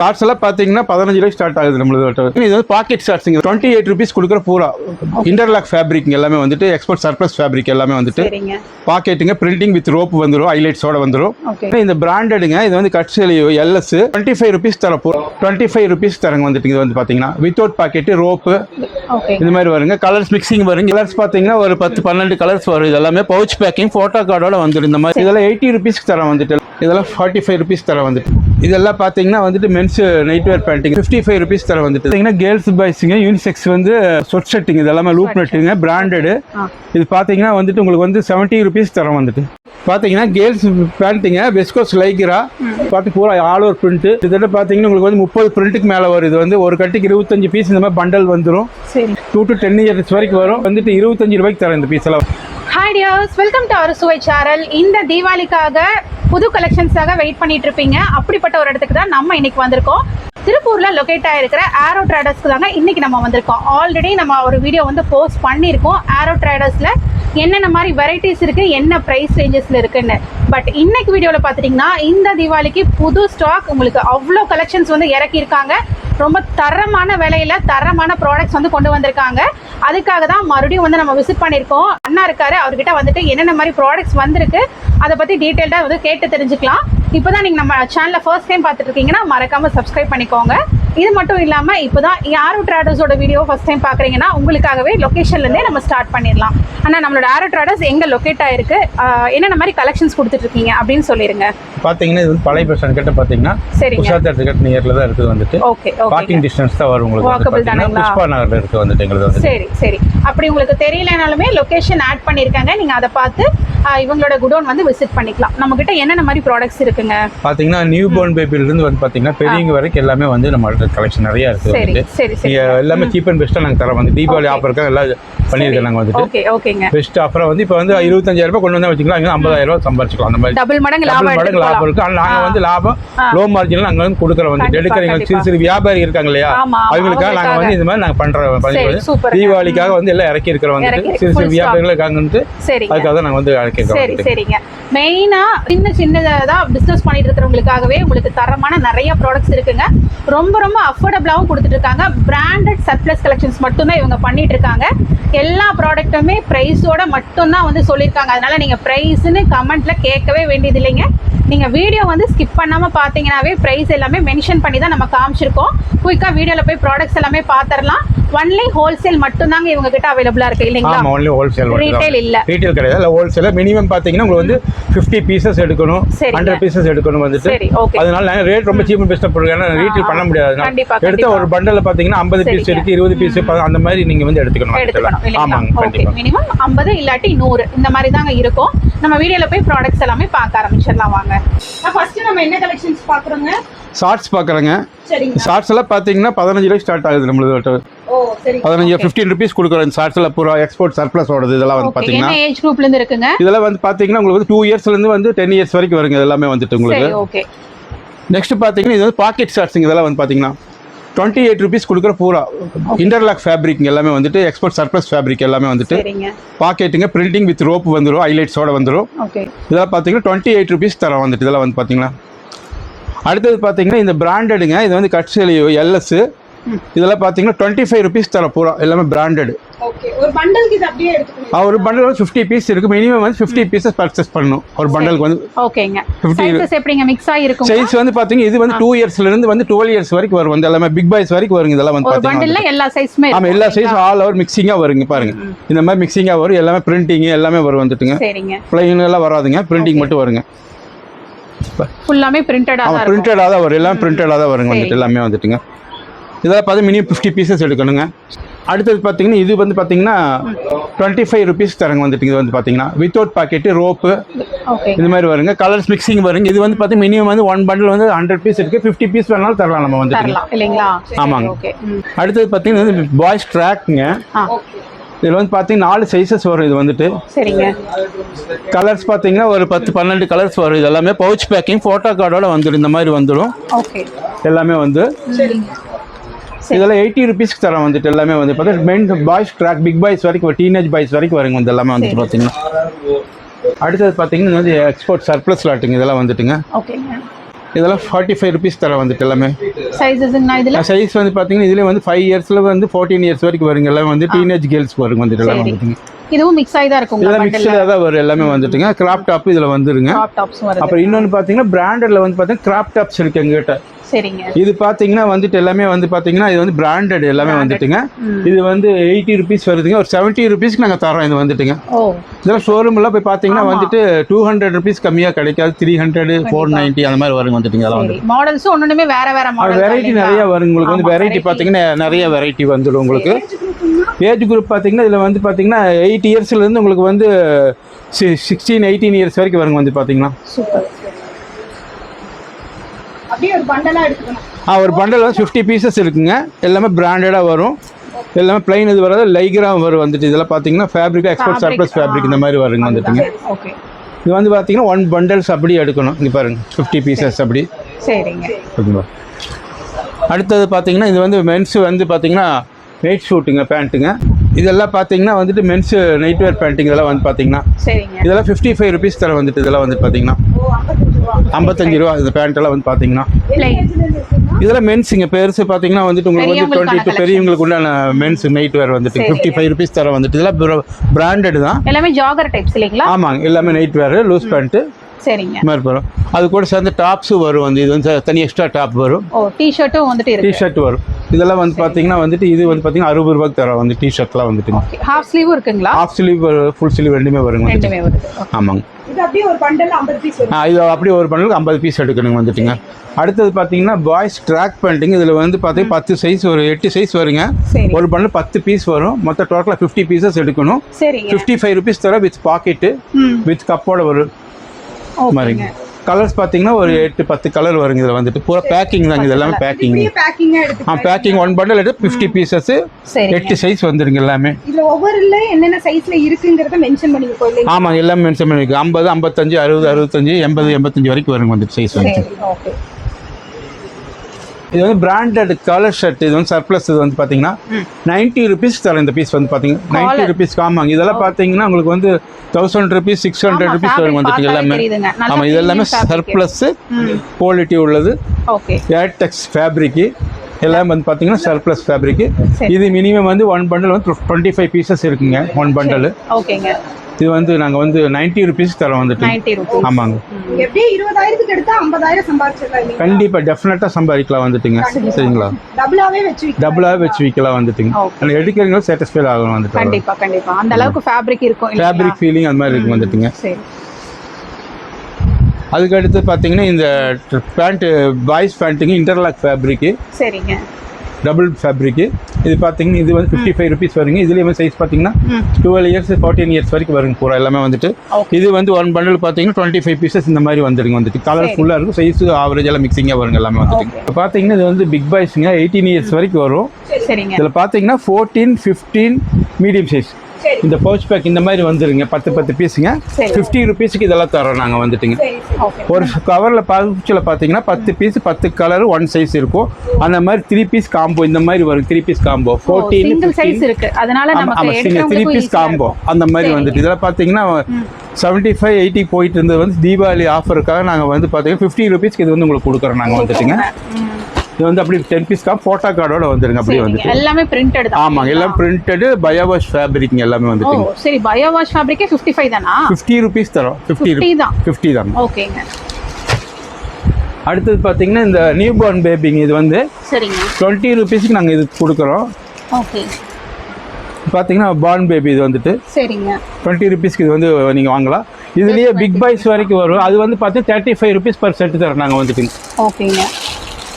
Shorts எல்லாம் பார்த்தீங்கன்னா பதினஞ்சு ரூபாய் ஸ்டார்ட் ஆகுது நம்மளது இது வந்து பாக்கெட் ஷார்ட்ஸுங்க டுவெண்ட்டி எயிட் ருபீஸ் கொடுக்குற பூரா. இன்டர்லாக் ஃபேப்ரிக் எல்லாமே வந்துட்டு எக்ஸ்போர்ட் சர்ப்ளஸ் ஃபேப்ரிக் எல்லாமே வந்துட்டு பாக்கெட்டுங்க பிரிண்டிங் வித் ரோப் வந்துடும் ஹைலைட்ஸோட வந்துடும் இந்த பிராண்டடுங்க இது வந்து கட்சலி எல்எஸ் டுவெண்ட்டி ஃபைவ் ருபீஸ் தர பூரா டுவெண்ட்டி ஃபைவ் ருபீஸ் தரங்க வந்துட்டு இது வந்து பார்த்தீங்கன்னா வித்தவுட் பாக்கெட்டு ரோப்பு இந்த மாதிரி வருங்க. கலர்ஸ் மிக்சிங் வருங்க. கலர்ஸ் பார்த்தீங்கன்னா ஒரு பத்து பன்னெண்டு கலர்ஸ் வரும். இது எல்லாமே பவுச் பேக்கிங் ஃபோட்டோ கார்டோட வந்துடும் இந்த மாதிரி இதெல்லாம் எயிட்டி ருபீஸ்க்கு தரம் வந்துட்டு. இதெல்லாம் ஃபார்ட்டி ஃபைவ் ருபீஸ் தர வந்துட்டு. இதெல்லாம் பார்த்தீங்கன்னா வந்துட்டு மென்ஸ் நைட் வேர் பேண்டிங் ஃபிஃப்டி ஃபைவ் ருபீஸ் தர வந்துட்டு. பார்த்தீங்கன்னா கேர்ள்ஸ் பாய்ஸுங்க யூனிசெக்ஸ் வந்து சொட் செட்டிங் இது எல்லாமே லூப் நட்டுங்க பிராண்டடு. இது பார்த்தீங்கன்னா வந்துட்டு உங்களுக்கு வந்து செவன்ட்டி ருபீஸ் தரம் வந்துட்டு. பார்த்தீங்கன்னா கேர்ள்ஸ் பேண்ட்டுங்க வெஸ்கோஸ் லைக்ரா பார்த்து பூரா ஆல் ஓவர் பிரிண்ட்டு இதெல்லாம் பார்த்தீங்கன்னா உங்களுக்கு வந்து முப்பது பிரிண்ட்டுக்கு மேலே வரும். இது வந்து ஒரு கட்டிக்கு இருபத்தஞ்சு பீஸ் இந்த மாதிரி பண்டல் வந்துடும் டூ டு டென் இயர்ஸ் வரைக்கும் வரும். வந்துட்டு இருபத்தஞ்சு ரூபாய்க்கு தரேன் இந்த பீஸ் எல்லாம். Hi dears welcome to our Suvai channel இந்த தீபாவளிக்காக புது கலெக்ஷன்ஸாக வெயிட் பண்ணிட்டு இருப்பீங்க அப்படிப்பட்ட ஒரு இடத்துக்கு தான் நம்ம இன்னைக்கு வந்திருக்கோம். திருப்பூர்ல லொகேட் ஆயிருக்கிற ஆரோ ட்ரேடர்ஸ்க்கு தாங்க இன்னைக்கு நம்ம வந்திருக்கோம். ஆல்ரெடி நம்ம ஒரு வீடியோ வந்து போஸ்ட் பண்ணியிருக்கோம். ஆரோ ட்ரேடர்ஸ்ல என்னென்ன மாதிரி வெரைட்டிஸ் இருக்கு என்ன ப்ரைஸ் ரேஞ்சஸ்ல இருக்குன்னு. பட் இன்னைக்கு வீடியோவில் பார்த்துட்டிங்கன்னா இந்த தீபாவளிக்கு புது ஸ்டாக் உங்களுக்கு அவ்வளோ கலெக்ஷன்ஸ் வந்து இறக்கியிருக்காங்க. ரொம்ப தரமான விலையில தரமான ப்ராடக்ட்ஸ் வந்து கொண்டு வந்திருக்காங்க. அதுக்காக தான் மறுபடியும் வந்து நம்ம விசிட் பண்ணியிருக்கோம். அண்ணா இருக்காரு அவர்கிட்ட வந்துட்டு என்னென்ன மாதிரி ப்ராடக்ட்ஸ் வந்திருக்கு அதை பற்றி டீட்டெயில்டாக வந்து கேட்டு தெரிஞ்சுக்கலாம். இப்போ தான் நீங்கள் நம்ம சேனலில் ஃபர்ஸ்ட் டைம் பார்த்துட்டு இருக்கீங்கன்னா மறக்காமல் சப்ஸ்கிரைப் பண்ணிக்கோங்க. இது மட்டும் இல்லாமல் இப்போ தான் யாரோ ட்ரேடர்ஸோட வீடியோ ஃபர்ஸ்ட் டைம் பார்க்குறீங்கன்னா உங்களுக்காகவே லொக்கேஷன்லேருந்தே நம்ம ஸ்டார்ட் பண்ணிடலாம். ஆனால் நம்மளோட ஆரோ ட்ரேடர்ஸ் எங்கே லொக்கேட் ஆயிருக்கு? என்னென்ன மாதிரி கலெக்ஷன்ஸ் கொடுத்துட்ருக்கீங்க அப்படின்னு சொல்லிடுங்க பார்த்தீங்கன்னா இது வந்து பழைய பஸ் ஸ்டாண்ட் கிட்ட பார்த்தீங்கன்னா சரிங்க. உஷா தேட்டர் கிட்ட நியரில் தான் இருக்குது வந்துட்டு. ஓகே ஓகே வாக்கிங் டிஸ்டன்ஸ் தான் வரும் உங்களுக்கு பார்த்தீங்கன்னா தானுங்களா? புஷ்பா நகரில் இருக்குது வந்துட்டு எங்களுக்கு வந்து. சரி சரி. அப்படி உங்களுக்கு தெரியலனாலுமே லொகேஷன் ஆட் பண்ணியிருக்காங்க நீங்க அதை பார்த்து இவங்களோட குடோன் வந்து விசிட் பண்ணிக்கலாம். நம்ம கிட்ட என்னென்ன மாதிரி ப்ராடக்ட்ஸ் இருக்குங்க? பார்த்தீங்கன்னா நியூ பார்ன் பேபிலிருந்து வந்து பார்த்தீங்கன்னா பெரியவங்க வரைக்கும் எல்லாமே வந்து நம்ம கலெக்ஷன் நிறைய இருக்குது சரி சரி சரி. நீங்க எல்லாமே சீப் அண்ட் பெஸ்ட்டாக நாங்கள் தரோம். வந்து தீபாவளி. ஆஃபருக்காக எல்லாம் பண்ணியிருக்கோம் நாங்கள் வந்துட்டு. ஓகே ஓகேங்க பெஸ்ட் ஆஃபராக வந்து இப்போ வந்து இருபத்தஞ்சாயிரம் ரூபாய் கொண்டு வந்தா வச்சுக்கலாம். ஐம்பதாயிரம் ரூபாய் சம்பாரிச்சுக்கலாம். அந்த மாதிரி டபுள் மடங்கு லாபம் இருக்கு. நாங்கள் வந்து லாபம் லோ மார்ஜினில் நாங்கள் வந்து கொடுக்குறோம். வந்து கண்டிப்பா, எடுக்கிறவங்க சிறு. சிறு வியாபாரி இருக்காங்க இல்லையா அவங்களுக்காக நாங்கள் வந்து இந்த மாதிரி நாங்கள் சரி, சூப்பருங்க. தீபாவளிக்காக வந்து எல்லாம் இறக்கி இருக்கிறோம் வந்துட்டு சிறு சிறு. வியாபாரிகள் இருக்காங்கன்ட்டு அதுக்காக தான் நாங்கள் வந்து இறக்கிருக்கோம் சரி சரிங்க. மெயினா சின்ன சின்னதா பிசினஸ் பண்ணிட்டு இருக்கிறவங்களுக்காகவே உங்களுக்கு தரமான நிறைய ப்ராடக்ட்ஸ் இருக்குங்க. ரொம்ப ரொம்ப அஃபோர்டபுளாகவும் கொடுத்துட்டு இருக்காங்க. பிராண்டட் சர்ப்ளஸ் கலெக்ஷன்ஸ் மட்டும்தான் இவங்க பண்ணிட்டு இருக்காங்க. எல்லா ப்ராடக்ட்டுமே ப்ரைஸோட மட்டும்தான் வந்து சொல்லியிருக்காங்க. அதனால நீங்க ப்ரைஸ்னு கமெண்ட்ல கேட்கவே வேண்டியது இல்லைங்க நீங்க வீடியோ வந்து ஸ்கிப் பண்ணாம பார்த்தீங்கன்னாவே ப்ரைஸ் எல்லாமே மென்ஷன் பண்ணி தான் நம்ம காமிச்சிருக்கோம். குயிக்காக வீடியோவில் போய் ப்ராடக்ட்ஸ் எல்லாமே பார்த்துடலாம் ஒன்லி ஹோல்சேல் மட்டும்தாங்க இவங்க கிட்ட அவைலபிளா இருக்கு இல்லைங்களா? ஒன்லி ஹோல்சேல் ரீட்டைல் இல்ல. ரீட்டைல் கிடையாது. இல்லை ஹோல்சேலில் மினிமம் பார்த்தீங்கன்னா உங்களுக்கு வந்து ஃபிஃப்டி பீசஸ் எடுக்கணும் சரிங்க. ஹண்ட்ரட் பீசஸ் எடுக்கணும் வந்துட்டு. சரி ஓகே அதனால ரேட் ரொம்ப சீப் பெஸ்ட்டாக போடுறோம் ஏன்னா பண்ண முடியாது. கண்டிப்பா, எடுத்த கண்டிப்பா. ஒரு பண்டலில் பார்த்தீங்கன்னா ஐம்பது பீஸ் சரிங்க. இருக்கு இருபது பீஸ் அந்த மாதிரி நீங்கள் வந்து எடுத்துக்கணும். ஆமாங்க கண்டிப்பாக மினிமம் ஐம்பது இல்லாட்டி நூறு. இந்த மாதிரி தாங்க இருக்கும். நம்ம வீடியோல போய் ப்ராடக்ட்ஸ் எல்லாமே பார்க்க ஆரம்பிச்சிடலாம் வாங்க. ஃபர்ஸ்ட் நம்ம என்ன கலெக்ஷன்ஸ் பாக்குறோங்க? ஷார்ட்ஸ் பார்க்குறேங்க. ஷார்ட்ஸ் எல்லாம் பார்த்தீங்கன்னா பதினஞ்சு ரூபாய் ஸ்டார்ட் ஆகுது நம்மளது. பதினஞ்சு ஃபிஃப்டீன் ருபீஸ் கொடுக்குறோம். ஷார்ட்ஸ் எல்லாம் பூரா எக்ஸ்போர்ட் சர்ப்ளஸ் ஓடுது. இதெல்லாம் வந்து பார்த்தீங்கன்னா ஏஜ் குரூப்ல இருந்து இருக்குங்க? இதெல்லாம் வந்து பார்த்தீங்கன்னா உங்களுக்கு வந்து டூ இயர்ஸ்லேருந்து வந்து டென் இயர்ஸ் வரைக்கும் வருங்க. எல்லாமே வந்துட்டு உங்களுக்கு. நெக்ஸ்ட் பார்த்தீங்கன்னா இது வந்து பாக்கெட் ஷார்ட்ஸுங்க இதெல்லாம் வந்து பார்த்தீங்கன்னா டுவெண்ட்டி எயிட் ருபீஸ் கொடுக்குற பூரா. இன்டர்லாக் ஃபேப்ரிக் எல்லாமே வந்துட்டு எக்ஸ்போர்ட் சர்ப்ளஸ் ஃபேப்ரிக் எல்லாமே வந்துட்டு. பாக்கெட்டுங்க பிரிண்டிங் வித் ரோப் வந்துடும் ஹைலைட்ஸோட வந்துடும் இதெல்லாம் பார்த்தீங்கன்னா டுவெண்ட்டி எயிட் ருபீஸ் தரோம் வந்துட்டு. இதெல்லாம் வந்து பார்த்தீங்கன்னா அடுத்தது பார்த்தீங்கன்னா இந்த பிராண்டடுங்க இது வந்து கட்சலி எல்எஸ் இதெல்லாம் பார்த்தீங்கன்னா டுவெண்ட்டி ஃபைவ் ருபீஸ் தர பூரா எல்லாமே பிராண்டட் ஒரு பண்டல் வந்து ஃபிஃப்டி பீஸ் இருக்கு. மினிமம் வந்து ஃபிஃப்டி பீசஸ் பர்ச்சேஸ் பண்ணணும். ஒரு பண்டலுக்கு வந்து ஓகேங்க 50 சைஸஸ் எப்படிங்க? மிக்ஸ் ஆகிருக்கும் சைஸ் வந்து பார்த்தீங்கன்னா இது வந்து டூ இயர்ஸ்ல இருந்து வந்து டுவெல் இயர்ஸ் வரைக்கும் வரும். வந்து எல்லாமே பிக் பாய்ஸ் வரைக்கும் வருங்க. இதெல்லாம் வந்து பார்த்தீங்கன்னா எல்லா சைஸுமே ஆமா எல்லா சைஸ் ஆல் ஓவர் மிக்சிங்கா வருங்க பாருங்க. இந்த மாதிரி மிக்சிங்கா வரும். எல்லாமே பிரிண்டிங் எல்லாமே வரும் வந்துட்டுங்க. சரிங்க. பிளைன் எல்லாம் வராதுங்க. பிரிண்டிங் மட்டும் வருங்க. ஃபுல்லாமே பிரிண்டடா ஆமா தான் இருக்கும். பிரிண்டடா தான் வரும். எல்லாம் பிரிண்டடா தான் வருங்க வந்துட்டு எல்லாமே வந்துட்டுங்க. இதெல்லாம் பார்த்து மினிமம் ஃபிஃப்டி பீசஸ் எடுக்கணுங்க. அடுத்தது பார்த்தீங்கன்னா இது வந்து பார்த்தீங்கன்னா டுவெண்ட்டி ஃபைவ் ருபீஸ் தரங்க வந்துட்டு இது வந்து பார்த்தீங்கன்னா வித்தவுட் பாக்கெட்டு ரோப்பு இந்த மாதிரி வருங்க. கலர்ஸ் மிக்சிங் வருங்க. இது வந்து பார்த்தீங்கன்னா மினிமம் வந்து ஒன் பண்டில் வந்து ஹண்ட்ரட் பீஸ் இருக்கு. ஃபிஃப்டி பீஸ் வேணாலும் தரலாம் நம்ம இல்லைங்களா? ஆமாங்க. அடுத்தது பார்த்தீங்கன்னா பாய்ஸ் ட்ராக்ங்க ஆ. இதில் வந்து பார்த்தீங்கன்னா நாலு சைஸஸ் வரும் இது வந்துட்டு. சரிங்க. கலர்ஸ் பார்த்தீங்கன்னா ஒரு பத்து பன்னெண்டு கலர்ஸ் வரும். இது எல்லாமே பவுச் பேக்கிங் ஃபோட்டோ கார்டோட வந்துடும் இந்த மாதிரி வந்துடும் ஓகே எல்லாமே வந்து. இதெல்லாம் எயிட்டி ருபீஸ்க்கு தரோம் வந்துட்டு எல்லாமே வந்து. பார்த்தீங்கன்னா men boys track big boys வரைக்கும் டீனேஜ் பாய்ஸ் வரைக்கும் வருங்க வந்து எல்லாமே வந்துட்டு பார்த்தீங்கன்னா. அடுத்தது பார்த்தீங்கன்னா இது வந்து எக்ஸ்போர்ட் சர்ப்ளஸ் லாட்டுங்க இதெல்லாம் வந்துட்டுங்க. ஓகேங்க இதெல்லாம் ஃபார்ட்டி ஃபைவ் ருபீஸ் தர வந்துட்டு எல்லாமே. சைஸஸ்ங்கண்ணா இதுல? சைஸ் வந்து பார்த்தீங்கன்னா இதுலேயே வந்து ஃபைவ் இயர்ஸில் வந்து ஃபோர்டீன் இயர்ஸ் வரைக்கும் வருங்க. எல்லாம் வந்து டீனேஜ் கேர்ள்ஸ் வருங்க வந்துட்டு எல்லாம். வந்துட்டுங்க இதுவும் மிக்ஸ் ஆகி தான் இருக்குங்களா இதெல்லாம் மிக்சடாக தான் வரும் எல்லாமே வந்துட்டுங்க. கிராப் டாப் இதில் வந்துருங்க. அப்புறம் இன்னொன்று பார்த்தீங்கன்னா பிராண்டட்ல வந்து பார்த்தீங்கன்னா கிராப் டாப்ஸ் இருக்கு எங்ககிட்ட. சரிங்க. இது பார்த்தீங்கன்னா வந்துட்டு எல்லாமே வந்து பார்த்தீங்கன்னா இது வந்து பிராண்டட் எல்லாமே வந்துட்டுங்க. இது வந்து எயிட்டி ருபீஸ் வருதுங்க. ஒரு செவன்ட்டி ருபீஸ்க்கு நாங்கள் தரோம் இது வந்துட்டுங்க. இதெல்லாம் ஷோரூம்லாம் போய் பார்த்தீங்கன்னா வந்துட்டு டூ ஹண்ட்ரட் ருபீஸ் கம்மியாக கிடைக்காது. த்ரீ ஹண்ட்ரட் ஃபோர் நைன்ட்டி அந்த மாதிரி வருங்க வந்துட்டுங்க அதெல்லாம் வந்து சரி மாடல்ஸும் ஒண்ணுமே வேற வேற மாடல் வெரைட்டி நிறைய வரும் உங்களுக்கு. வந்து வெரைட்டி. பார்த்தீங்கன்னா நிறைய வெரைட்டி வந்துடும் உங்களுக்கு. ஏஜ் குரூப் பார்த்தீங்கன்னா இதில் வந்து பார்த்தீங்கன்னா எயிட் இயர்ஸ்லேருந்து உங்களுக்கு வந்து சிக்ஸ்டீன் எயிட்டீன் இயர்ஸ் வரைக்கும் வருங்க வந்து பார்த்தீங்கன்னா சூப்பர். ஒரு பண்டலா எடுத்துக்கணும். ஆ ஒரு பண்டல் வந்து ஃபிஃப்டி பீசஸ் இருக்குங்க. எல்லாமே பிராண்டடாக வரும். எல்லாமே பிளைன் இது வராது. லைக்ராம் வரும் வந்துட்டு. இதெல்லாம் பார்த்தீங்கன்னா ஃபேப்ரிக் எக்ஸ்போர்ட் சர்ப்ளஸ் ஃபேப்ரிக் இந்த மாதிரி வருங்க வந்துட்டுங்க. ஓகே இது வந்து பார்த்தீங்கன்னா ஒன் பண்டல்ஸ் அப்படி எடுக்கணும். இங்கே பாருங்க. ஃபிஃப்டி பீசஸ் அப்படி. சரிங்க. ஓகேங்களா அடுத்தது பார்த்தீங்கன்னா இது வந்து மென்ஸ் வந்து பார்த்தீங்கன்னா நைட் ஷூட்டுங்க பேண்ட்டுங்க இதெல்லாம் பார்த்தீங்கன்னா வந்துட்டு மென்ஸ் நைட் வேர் பேண்ட்டுங்க இதெல்லாம் வந்து பார்த்தீங்கன்னா இதெல்லாம் ஃபிஃப்டி ஃபைவ் ருபீஸ் தர வந்துட்டு இதெல்லாம் வந்து பார்த்தீங்கன்னா ஐம்பத்தஞ்சு ரூபா இந்த பேண்ட்டெல்லாம் வந்து பார்த்தீங்கன்னா இதெல்லாம் மென்ஸுங்க பெருசு பார்த்தீங்கன்னா வந்துட்டு உங்களுக்கு வந்து டுவெண்ட்டி டூ பெரியவங்களுக்கு உண்டான மென்ஸ் நைட் வேர் வந்துட்டு. ஃபிஃப்டி ஃபைவ் ருபீஸ் தர வந்துட்டு. இதெல்லாம் பிராண்டட் தான். எல்லாமே ஜாகர் டைப்ஸ் இல்லைங்களா? ஆமாங்க எல்லாமே நைட் வேர் லூஸ் பேண்ட்டு சரிங்க. மாதிரி வரும் அது கூட சேர்ந்து டாப்ஸும் வரும் வந்து இது வந்து தனி எக்ஸ்ட்ரா டாப் வரும். ஓ டிஷர்ட்டும் வந்துட்டு இருக்கு. டிஷர்ட் வரும். இதெல்லாம் வந்து பார்த்தீங்கன்னா வந்துட்டு இது வந்து பார்த்தீங்கன்னா அறுபது ரூபாய்க்கு தரோம் வந்து டிஷர்ட்லாம் வந்துட்டு ஹாஃப் ஸ்லீவும் இருக்குங்களா? ஹாஃப் ஸ்லீவ் ஃபுல் ஸ்லீவ் ரெண்டுமே வருங்க. ஆமாங்க. இது அப்படியே ஒரு பண்டல் ஐம்பது பீஸ் எடுக்கணுங்க வந்துட்டுங்க. அடுத்தது பார்த்தீங்கன்னா பாய்ஸ் ட்ராக் பேண்ட்டுங்க இதில் வந்து பார்த்தீங்கன்னா பத்து சைஸ் ஒரு எட்டு சைஸ் வருங்க. ஒரு பண்டில் பத்து பீஸ் வரும். மொத்தம் டோட்டலாக ஃபிஃப்டி பீசஸ் எடுக்கணும். ஃபிஃப்டி ஃபைவ் ருபீஸ் தர வித் பாக்கெட்டு வித் கப்போட வரும் ஓகேங்க. கலர்ஸ் பார்த்தீங்கன்னா ஒரு எட்டு பத்து கலர் வருங்க இதில் வந்துட்டு. பூரா பேக்கிங் தாங்க இது எல்லாமே பேக்கிங் ஆ பேக்கிங் ஒன் பண்டல் எடுத்து ஃபிஃப்டி பீசஸ் எட்டு சைஸ் வந்துருங்க எல்லாமே. இதுல ஒவ்வொருல என்னென்ன சைஸ்ல இருக்குங்கறத மென்ஷன் இல்லைங்களா? ஆமாம் எல்லாமே மென்ஷன் பண்ணிருக்கு ஐம்பது ஐம்பத்தஞ்சு அறுபது அறுபத்தஞ்சு எண்பது எண்பத்தஞ்சு வரைக்கும் வருங்க வந்துட்டு சைஸ் வந்துட்டு. ஓகே இது வந்து பிராண்டட் கலர் ஷர்ட் இது வந்து சர்ப்ளஸ் இது வந்து பார்த்தீங்கன்னா நைன்ட்டி ருபீஸ் தரேன் இந்த பீஸ் வந்து பார்த்தீங்கன்னா நைன்ட்டி ருபீஸ் ஆமாங்க. இதெல்லாம் பார்த்தீங்கன்னா உங்களுக்கு வந்து thousand rupees six hundred rupees வரும் வந்துட்டு எல்லாமே. ஆமாம் இது எல்லாமே சர்ப்ளஸ் குவாலிட்டி உள்ளது. ஏர்டெக்ஸ் ஃபேப்ரிக்கு எல்லாம் வந்து பார்த்தீங்கன்னா சர்ப்ளஸ் ஃபேப்ரிக்கு. இது மினிமம் வந்து ஒன் பண்டல் வந்து டுவெண்ட்டி ஃபைவ் பீசஸ் இருக்குங்க ஒன் பண்டல் ஓகேங்க. இது வந்து நாங்கள் வந்து நைன்ட்டி ருபீஸ் தரோம் வந்துட்டு 90 ரூபாய் ஆமாங்க. கண்டிப்பாக டெஃபினட்டாக சம்பாதிக்கலாம் வந்துட்டுங்க. சரிங்களா? டபுளாவே வச்சு விற்கலாம் வந்துட்டுங்க. Okay. ஆனால் எடுக்கிறீங்களும் சாட்டிஸ்ஃபைட் ஆகணும் வந்துட்டு கண்டிப்பா கண்டிப்பா. அந்த அளவுக்கு ஃபேப்ரிக் இருக்கும்? ஃபேப்ரிக் ஃபீலிங் அது மாதிரி இருக்கும் வந்துட்டுங்க. அதுக்கு அடுத்து பார்த்தீங்கன்னா இந்த பேண்ட்டு பாய்ஸ் பேண்ட்டுங்க இன்டர்லாக் ஃபேப்ரிக்கு சரிங்க. டபுள் ஃபேப்ரிக்கு இது பார்த்தீங்கன்னா இது வந்து ஃபிஃப்டி ஃபைவ் ருபீஸ் வருங்க. இதுலேயுமே சைஸ் பார்த்தீங்கன்னா. டுவெல் இயர்ஸ் ஃபோர்டீன் இயர்ஸ் வரைக்கும் வருங்க பூரா எல்லாமே வந்துட்டு. இது வந்து ஒன் பண்டில் பார்த்தீங்கன்னா டுவெண்ட்டி ஃபைவ் பீசஸ் இந்த மாதிரி வந்துருங்க வந்துட்டு. கலர். ஃபுல்லாக இருக்கும். சைஸ் ஆவரேஜ் எல்லாம் மிக்சிங்காக வருங்க எல்லாமே வந்துட்டு. இப்போ பார்த்தீங்கன்னா இது வந்து பிக் பாய்ஸுங்க எயிட்டீன் இயர்ஸ் வரைக்கும் வரும். இதில் பார்த்தீங்கன்னா ஃபோர்டீன் ஃபிஃப்டீன் மீடியம் சைஸ் இந்த பவுச் பேக் இந்த மாதிரி வந்துருங்க. பத்து பத்து பீஸுங்க. ஃபிஃப்டி ருபீஸுக்கு இதெல்லாம் தரோம் நாங்கள் வந்துட்டுங்க. ஒரு கவரில் பவுச்சில் பார்த்தீங்கன்னா பத்து பீஸ் பத்து கலர் ஒன் சைஸ் இருக்கும். அந்த மாதிரி த்ரீ பீஸ் காம்போ இந்த மாதிரி வரும். Three piece combo fourteen size இருக்கு. அதனால த்ரீ பீஸ் காம்போ அந்த மாதிரி வந்துட்டு. இதில் பார்த்தீங்கன்னா செவன்ட்டி ஃபைவ் எயிட்டி போயிட்டு இருந்தது. வந்து தீபாவளி ஆஃபருக்காக நாங்கள் வந்து பார்த்தீங்கன்னா ஃபிஃப்டி ருபீஸ்க்கு இது வந்து உங்களுக்கு கொடுக்குறோம் நாங்கள் வந்துட்டுங்க. இது வந்து அப்படி டென் பீஸ் காம் ஃபோட்டோ கார்டோட வந்துருங்க அப்படியே வந்துட்டு. எல்லாமே பிரிண்டட் ஆமாங்க எல்லாம் பிரிண்டடு பயோவாஷ் ஃபேப்ரிக் எல்லாமே ஓ வந்துட்டுங்க சரி பயோ வாஷ் ஃபேப்ரிக்கே 55 தானா? ஃபிஃப்டி ருபீஸ் தரோம். ஃபிஃப்டி 50 தான். ஃபிஃப்டி தான். ஓகேங்க. அடுத்தது பார்த்தீங்கன்னா இந்த நியூ பார்ன் பேபிங்க இது வந்து சரிங்க. டுவெண்ட்டி ருபீஸ்க்கு நாங்கள் இது கொடுக்குறோம். ஓகே. பார்த்தீங்கன்னா பார்ன் பேபி இது வந்துட்டு. சரிங்க. டுவெண்ட்டி ருபீஸ்க்கு இது வந்து நீங்கள் வாங்கலாம். இதுலேயே பிக் பாய்ஸ் வரைக்கும் வரும். அது வந்து பார்த்தீங்கன்னா thirty five rupees per set தரோம் நாங்கள் வந்துட்டு ஓகேங்க.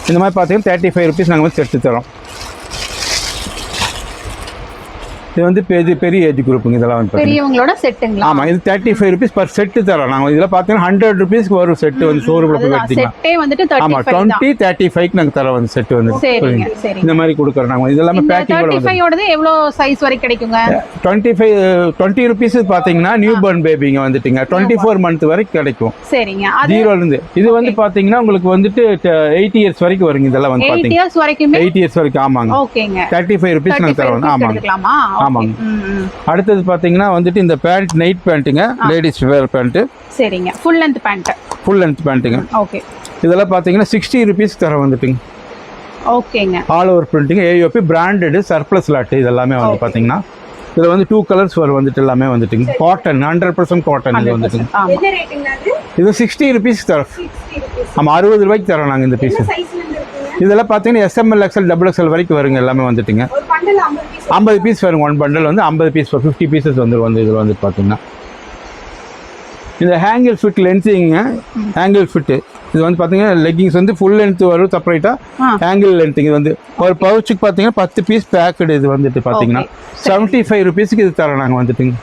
இந்த மாதிரி பார்த்தீங்கன்னா தேர்ட்டி ஃபைவ் ருபீஸ் நாங்கள் வந்து எடுத்து தரோம். இது வந்து பெரிய பெரிய ஏஜ் குரூப்புங்க இதெல்லாம் வந்து பெரியவங்களோட செட்டுங்களா? ஆமாம் இது thirty five rupees per set தரோம் நாங்கள் இதில் பார்த்தீங்கன்னா ஹண்ட்ரட் ருபீஸ்க்கு வரும் செட்டு வந்து ஷோரூமில் போய் வந்துட்டு ஆமாம் 35 தான். டுவெண்ட்டி தேர்ட்டி ஃபைவ்க்கு நாங்கள் தரோம் வந்து செட்டு வந்து இந்த மாதிரி கொடுக்குறோம் நாங்கள் இது எல்லாமே இந்த பேக்கிங்கோட வந்து 35 ஓடது எவ்வளவு சைஸ் வரைக்கும் கிடைக்குங்க? டுவெண்ட்டி ஃபைவ் டுவெண்ட்டி ருபீஸ் பார்த்தீங்கன்னா நியூ பார்ன் பேபிங்க வந்துட்டுங்க. டுவெண்ட்டி ஃபோர் மந்த் வரைக்கும் கிடைக்கும். சரிங்க. ஜீரோலேருந்து இது வந்து பார்த்தீங்கன்னா உங்களுக்கு வந்துட்டு எயிட் இயர்ஸ் வரைக்கும் வருங்க இதெல்லாம் வந்து 8 பார்த்தீங்கன்னா இயர்ஸ் வரைக்குமே? எயிட் இயர்ஸ் வரைக்கும் ஆமாங்க. ஓகேங்க தேர்ட்டி ஃபைவ் ருபீஸ் 35 நாங்கள் தரோம். ஆமாங்க. எடுத்துக்கலாமா? ஆமாங்க. அடுத்தது பார்த்தீங்கன்னா வந்துட்டு இந்த பேண்ட் நைட் பேண்ட்டுங்க லேடிஸ் வேர் பேண்ட்டு சரிங்க. Full length pant full length பேண்ட்டுங்க okay இதெல்லாம் பார்த்தீங்கன்னா சிக்ஸ்டி ருபீஸ் தர வந்துட்டுங்க. ஓகேங்க all over printing AOP branded surplus lot இது எல்லாமே வந்து பார்த்தீங்கன்னா இதில் வந்து டூ கலர்ஸ் வரும் வந்துட்டு எல்லாமே வந்துட்டுங்க. காட்டன் ஹண்ட்ரட் பர்சன்ட் காட்டன் இது வந்துட்டுங்க. இது சிக்ஸ்டி ருபீஸ் தரோம் ஆமாம் அறுபது ரூபாய்க்கு தரோம் நாங்கள் இந்த பீஸ் இதெல்லாம் பார்த்தீங்கன்னா எஸ்எம்எல் எக்ஸ்எல் டபுள் எக்ஸ்எல் வரைக்கும் வருங்க எல்லாமே வந்துட்டுங்க. ஐம்பது பீஸ் வரும். ஒன் பண்டல் வந்து ஐம்பது பீஸ் ஃபிஃப்டி பீசஸ் வந்துடும் வந்து இதில் வந்து பார்த்தீங்கன்னா. இந்த ஹேங்கிள் ஃபிட் லென்ஸிங்க ஹேங்கிள் ஃபிட்டு இது வந்து பார்த்தீங்கன்னா லெக்கிங்ஸ் வந்து ஃபுல் லென்த் வரும். செப்பரேட்டாக ஹேங்கிள் லென்த்துங்க இது வந்து. ஒரு பவுச்சுக்கு பார்த்தீங்கன்னா பத்து பீஸ் பேக்கடு இது வந்துட்டு பார்த்தீங்கன்னா. செவன்ட்டி ஃபைவ் ருபீஸுக்கு இது தரோம் நாங்கள் வந்துட்டுங்க.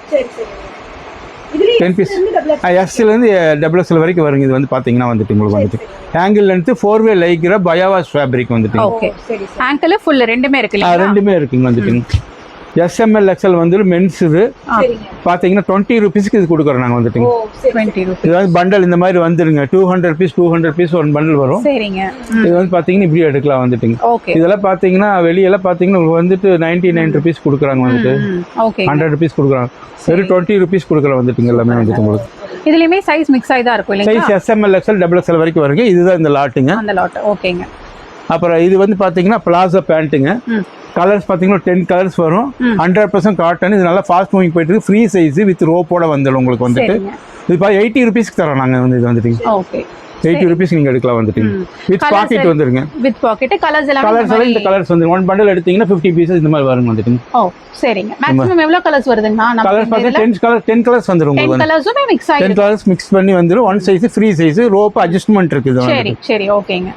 Double X. எஸ்லேருந்து டபுள் எஸ்எல் வரைக்கும் வருங்க இது வந்து பார்த்தீங்கன்னா வந்துட்டு உங்களுக்கு வந்துட்டு. Ankle length four way லைக்கிற பயாவாஸ் fabric வந்துட்டு ஓகே ஆங்கிள் ஃபுல் ரெண்டுமே இருக்கு ரெண்டுமே இருக்குங்க வந்துட்டுங்க. எஸ்எம்எல் எக்ஸ்எல் வந்து மென்ஸ் இது. சரிங்க. பார்த்தீங்கன்னா டுவெண்ட்டி ருபீஸ்க்கு இது கொடுக்குறோம் நாங்கள் வந்துட்டுங்க. ருபீஸ் இது வந்து பண்டல் இந்த மாதிரி வந்துருங்க. Two hundred piece two hundred piece one bundle வரும். சரிங்க. இது வந்து பார்த்தீங்கன்னா இப்படி எடுக்கலாம் வந்துட்டுங்க. இதெல்லாம் பார்த்தீங்கன்னா வெளியெல்லாம் பார்த்தீங்கன்னா உங்களுக்கு வந்துட்டு நைன்டி நைன் ருபீஸ் கொடுக்குறாங்க வந்துட்டு. ஹண்ட்ரட் ருபீஸ் கொடுக்குறாங்க. வெறும் டுவெண்ட்டி ருபீஸ் கொடுக்குறோம் வந்துட்டுங்க எல்லாமே வந்துட்டு உங்களுக்கு. இதுலயுமே சைஸ் மிக்ஸ் ஆகி தான் இருக்கும் இல்லைங்களா? Size SML XL double XL வரைக்கும் வருங்க. இதுதான் இந்த லாட்டுங்க அந்த லாட் ஓகேங்க. அப்புறம் இது வந்து பார்த்தீங்கன்னா பிளாசா பேண்ட்டுங்க. கலர்ஸ் பார்த்தீங்கன்னா டென் கலர்ஸ் வரும். ஹண்ட்ரட் பர்சன்ட் காட்டன் இது நல்லா ஃபாஸ்ட் மூவிங் போயிட்டு இருக்கு. ஃப்ரீ சைஸ் வித் ரோப்போட வந்துடும் உங்களுக்கு வந்துட்டு. சரிங்க. இது பா எயிட்டி ருபீஸ்க்கு தரோம் நாங்கள் வந்து இது வந்துட்டு. ஓகே எயிட்டி ருபீஸ் நீங்கள் எடுக்கலாம் வந்துட்டு. ம். வித் பாக்கெட் வந்துருங்க. வித் பாக்கெட் கலர்ஸ் எல்லாம் கலர்ஸ் எல்லாம் இந்த கலர்ஸ் வந்து ஒன் பண்டல் எடுத்தீங்கன்னா ஃபிஃப்டி பீசஸ் இந்த மாதிரி வருங்க வந்துட்டு. ஓ சரிங்க. மேக்ஸிமம் எவ்வளவு கலர்ஸ் வருதுங்கண்ணா? கலர்ஸ் பார்த்தீங்கன்னா டென் கலர் டென் கலர்ஸ் வந்துடும் டென் உங்களுக்கு. வந்து கலர்ஸுமே மிக்ஸ் டென் ஆகிருக்கு கலர்ஸ் மிக்ஸ் பண்ணி வந்துடும் one size free size rope adjustment இருக்குது இது சரி சரி. ஓகேங்க